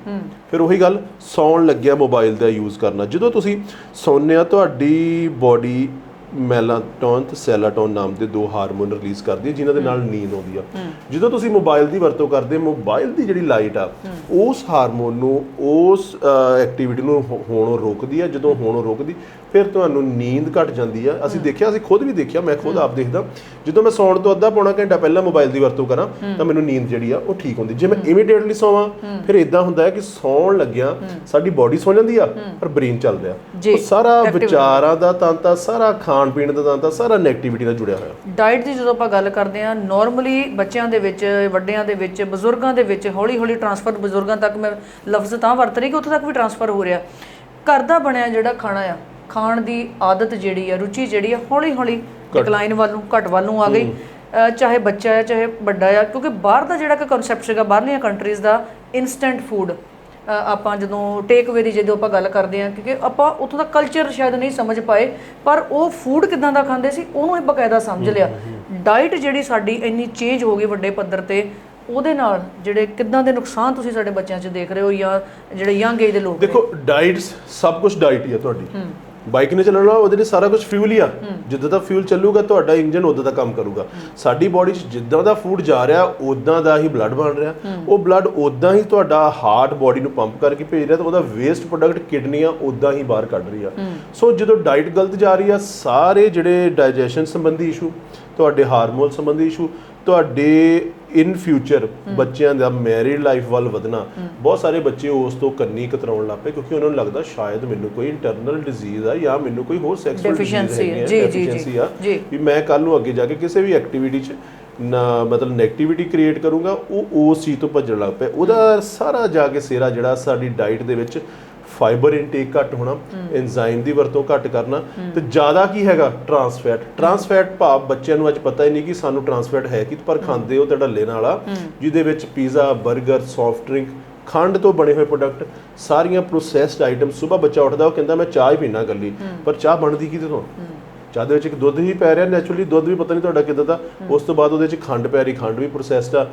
ਫਿਰ ਉਹੀ ਗੱਲ ਸੌਣ ਲੱਗਿਆ ਮੋਬਾਈਲ ਦਾ ਯੂਜ਼ ਕਰਨਾ। ਜਦੋਂ ਤੁਸੀਂ ਸੌਂਦੇ ਆ ਤੁਹਾਡੀ ਬਾਡੀ ਮੈਲਾਟੋਨ ਤੇ ਸੈਲਾਟੋਨ ਨਾਮ ਦੇ ਦੋ ਹਾਰਮੋਨ ਰਿਲੀਜ਼ ਕਰਦੀ ਹੈ ਜਿਨ੍ਹਾਂ ਦੇ ਨਾਲ ਨੀਂਦ ਆਉਂਦੀ ਆ। ਜਦੋਂ ਤੁਸੀਂ ਮੋਬਾਈਲ ਦੀ ਵਰਤੋਂ ਕਰਦੇ ਮੋਬਾਈਲ ਦੀ ਜਿਹੜੀ ਲਾਈਟ ਆ ਉਸ ਹਾਰਮੋਨ ਨੂੰ ਉਸ ਐਕਟੀਵਿਟੀ ਨੂੰ ਹੋਣੋਂ ਰੋਕਦੀ ਆ ਜਦੋਂ ਹੋਣੋਂ ਰੋਕਦੀ ਫਿਰ ਤੁਹਾਨੂੰ ਨੀਂਦ ਘਟ ਜਾਂਦੀ ਆ। ਅਸੀਂ ਦੇਖਿਆ ਅਸੀਂ ਖੁਦ ਵੀ ਦੇਖਿਆ ਮੈਂ ਖੁਦ ਆਪ ਦੇਖਦਾ। ਜਦੋਂ ਮੈਂ ਸੌਣ ਤੋਂ ਅੱਧਾ ਪੌਣਾ ਘੰਟਾ ਪਹਿਲਾਂ ਮੋਬਾਈਲ ਦੀ ਵਰਤੋਂ ਕਰਾਂ ਤਾਂ ਮੈਨੂੰ ਨੀਂਦ ਜਿਹੜੀ ਆ ਉਹ ਠੀਕ ਹੁੰਦੀ। ਜੇ ਮੈਂ ਇਮੀਡੀਏਟਲੀ ਸੌਵਾਂ ਫਿਰ ਇਦਾਂ ਹੁੰਦਾ ਹੈ ਕਿ ਸੌਣ ਲੱਗਿਆ ਸਾਡੀ ਬਾਡੀ ਸੌ ਜਾਂਦੀ ਆ ਪਰ ਬ੍ਰੇਨ ਚੱਲ ਰਿਹਾ ਜੀ, ਉਹ ਸਾਰਾ ਵਿਚਾਰਾਂ ਦਾ ਤਾਂਤਾ ਸਾਰਾ ਖਾਣ ਪੀਣ ਦਾ ਤਾਂਤਾ ਸਾਰਾ ਨੈਗੇਟਿਵਿਟੀ ਨਾਲ ਜੁੜਿਆ ਹੋਇਆ। ਡਾਈਟ ਦੀ ਜਦੋਂ ਆਪਾਂ ਗੱਲ ਕਰਦੇ ਹਾਂ ਨਾਰਮਲੀ ਬੱਚਿਆਂ ਦੇ ਵਿੱਚ ਵੱਡਿਆਂ ਦੇ ਵਿੱਚ ਬਜ਼ੁਰਗਾਂ ਦੇ ਵਿੱਚ ਹੌਲੀ ਹੌਲੀ ਟਰਾਂਸਫਰ ਬਜ਼ੁਰਗਾਂ ਤੱਕ ਮੈਂ ਲਫ਼ਜ਼ ਤਾਂ ਵਰਤ ਰਹੀ ਕਿ ਉੱਥੇ ਤੱਕ ਵੀ ਟਰਾਂਸਫਰ ਹੋ ਰਿਹਾ। ਘਰ ਦਾ ਬਣਿਆ ਜਿਹੜਾ ਖਾਣਾ ਆ ਖਾਣ ਦੀ ਆਦਤ ਜਿਹੜੀ ਆ ਰੁਚੀ ਜਿਹੜੀ ਆ ਹੌਲੀ ਹੌਲੀ ਡਿਕਲਾਈਨ ਵੱਲ ਨੂੰ ਘਟ ਵੱਲ ਨੂੰ ਆ ਗਈ। ਚਾਹੇ ਬੱਚਾ ਹੈ ਚਾਹੇ ਵੱਡਾ ਆ ਕਿਉਂਕਿ ਬਾਹਰ ਦਾ ਜਿਹੜਾ ਕਿ ਕਨਸੈਪਟ ਸੀਗਾ ਬਾਹਰਲੀਆਂ ਕੰਟਰੀਜ਼ ਦਾ ਇਨਸਟੈਂਟ ਫੂਡ ਆਪਾਂ ਜਦੋਂ ਟੇਕ ਅਵੇ ਦੀ ਜਦੋਂ ਆਪਾਂ ਗੱਲ ਕਰਦੇ ਹਾਂ ਕਿਉਂਕਿ ਆਪਾਂ ਉੱਥੋਂ ਦਾ ਕਲਚਰ ਸ਼ਾਇਦ ਨਹੀਂ ਸਮਝ ਪਾਏ ਪਰ ਉਹ ਫੂਡ ਕਿਦਾਂ ਦਾ ਖਾਂਦੇ ਸੀ ਉਹਨੂੰ ਹੀ ਬਕਾਇਦਾ ਸਮਝ ਲਿਆ। ਡਾਈਟ ਜਿਹੜੀ ਸਾਡੀ ਇੰਨੀ ਚੇਂਜ ਹੋ ਗਈ ਵੱਡੇ ਪੱਧਰ ਤੇ ਉਹਦੇ ਨਾਲ ਜਿਹੜੇ ਕਿਦਾਂ ਦੇ ਨੁਕਸਾਨ ਤੁਸੀਂ ਸਾਡੇ ਬੱਚਿਆਂ 'ਚ ਦੇਖ ਰਹੇ ਹੋ ਜਾਂ ਜਿਹੜੇ ਯੰਗ ਏਜ ਦੇ ਲੋਕ। ਦੇਖੋ ਡਾਈਟਸ ਸਭ ਕੁਝ ਡਾਈਟ ਹੀ ਆ ਤੁਹਾਡੀ। ਬਾਈਕ ਨੇ ਚੱਲਣਾ ਉਹਦੇ ਲਈ ਸਾਰਾ ਕੁਝ ਫਿਊਲ ਹੀ ਆ। ਜਿੱਦਾਂ ਦਾ ਫਿਊਲ ਚੱਲੂਗਾ ਤੁਹਾਡਾ ਇੰਜਨ ਉਦਾਂ ਦਾ ਕੰਮ ਕਰੂਗਾ। ਸਾਡੀ ਬਾਡੀ 'ਚ ਜਿੱਦਾਂ ਦਾ ਫੂਡ ਜਾ ਰਿਹਾ ਉਦਾਂ ਦਾ ਹੀ ਬਲੱਡ ਬਣ ਰਿਹਾ। ਉਹ ਬਲੱਡ ਉਦਾਂ ਹੀ ਤੁਹਾਡਾ ਹਾਰਟ ਬਾਡੀ ਨੂੰ ਪੰਪ ਕਰਕੇ ਭੇਜ ਰਿਹਾ ਤਾਂ ਉਹਦਾ ਵੇਸਟ ਪ੍ਰੋਡਕਟ ਕਿਡਨੀਆਂ ਉਦਾਂ ਹੀ ਬਾਹਰ ਕੱਢ ਰਹੀ ਆ। ਸੋ ਜਦੋਂ ਡਾਈਟ ਗਲਤ ਜਾ ਰਹੀ ਆ ਸਾਰੇ ਜਿਹੜੇ ਡਾਈਜੈਸ਼ਨ ਸੰਬੰਧੀ ਇਸ਼ੂ ਤੁਹਾਡੇ ਹਾਰਮੋਨ ਸੰਬੰਧੀ ਇਸ਼ੂ ਤੁਹਾਡੇ ਇਨ ਫਿਊਚਰ ਬੱਚਿਆਂ ਦਾ ਮੈਰਿਡ ਲਾਈਫ ਵੱਲ ਵਧਣਾ ਬਹੁਤ ਸਾਰੇ ਬੱਚੇ ਉਸ ਤੋਂ ਕੰਨੀ ਕਤਰਾਉਣ ਲੱਗ ਪਏ ਕਿਉਂਕਿ ਉਹਨਾਂ ਨੂੰ ਲੱਗਦਾ ਸ਼ਾਇਦ ਮੈਨੂੰ ਕੋਈ ਇੰਟਰਨਲ ਡਿਜ਼ੀਜ਼ ਆ ਜਾਂ ਮੈਨੂੰ ਕੋਈ ਹੋਰ ਸੈਕਸੁਅਲ Deficiency ਹੈ, ਜੀ, ਜੀ, ਜੀ। ਵੀ ਮੈਂ ਕੱਲ ਨੂੰ ਅੱਗੇ ਜਾ ਕੇ ਕਿਸੇ ਵੀ ਐਕਟੀਵਿਟੀ 'ਚ ਨਾ ਮਤਲਬ 네ਗੇਟਿਵਿਟੀ ਕ੍ਰੀਏਟ ਕਰੂੰਗਾ ਉਹ ਉਸ ਚੀਜ਼ ਤੋਂ ਭੱਜਣ ਲੱਗ ਪਿਆ ਉਹਦਾ ਸਾਰਾ ਜਾ ਕੇ ਸੇਰਾ ਜਿਹੜਾ ਸਾਡੀ ਡਾਈਟ ਦੇ ਵਿੱਚ ਫਾਈਬਰ ਇਨਟੇਕ ਘੱਟ ਹੋਣਾ ਐਂਜ਼ਾਈਮ ਦੀ ਵਰਤੋਂ ਘੱਟ ਕਰਨਾ ਤੇ ਜ਼ਿਆਦਾ ਕੀ ਹੈਗਾ? ਟਰਾਂਸ ਫੈਟ ਟਰਾਂਸ ਫੈਟ ਭਾਵ ਬੱਚਿਆਂ ਨੂੰ ਅੱਜ ਪਤਾ ਹੀ ਨਹੀਂ ਕਿ ਸਾਨੂੰ ਟਰਾਂਸ ਫੈਟ ਹੈ ਕੀ, ਪਰ ਖਾਂਦੇ ਉਹ ਧੜੱਲੇ ਨਾਲ ਆ, ਜਿਹਦੇ ਵਿੱਚ ਪੀਜ਼ਾ 버ਗਰ ਸੌਫਟ ਡਰਿੰਕ ਖੰਡ ਤੋਂ ਬਣੇ ਹੋਏ ਪ੍ਰੋਡਕਟ ਸਾਰੀਆਂ ਪ੍ਰੋਸੈਸਡ ਆਈਟਮ ਸਵੇਰ ਬੱਚਾ ਉੱਠਦਾ, ਉਹ ਕਹਿੰਦਾ, ਮੈਂ ਚਾਹ ਹੀ ਪੀਣਾ ਗੱਲੀ ਪਰ ਚਾਹ ਬਣਦੀ ਕਿਹਦੇ ਤੋਂ ਚਾਹ ਦੇ ਵਿੱਚ ਇੱਕ ਦੁੱਧ ਹੀ ਪੈ ਰਿਹਾ ਨੈਚੁਰਲੀ ਦੁੱਧ ਵੀ ਪਤਾ ਨਹੀਂ ਤੁਹਾਡਾ ਕਿੱਦਾਂ ਦਾ, ਉਸ ਤੋਂ ਬਾਅਦ ਉਹਦੇ ਵਿੱਚ ਖੰਡ ਪੈ ਰਹੀ, ਖੰਡ ਵੀ ਪ੍ਰੋਸੈਸਡ ਆ।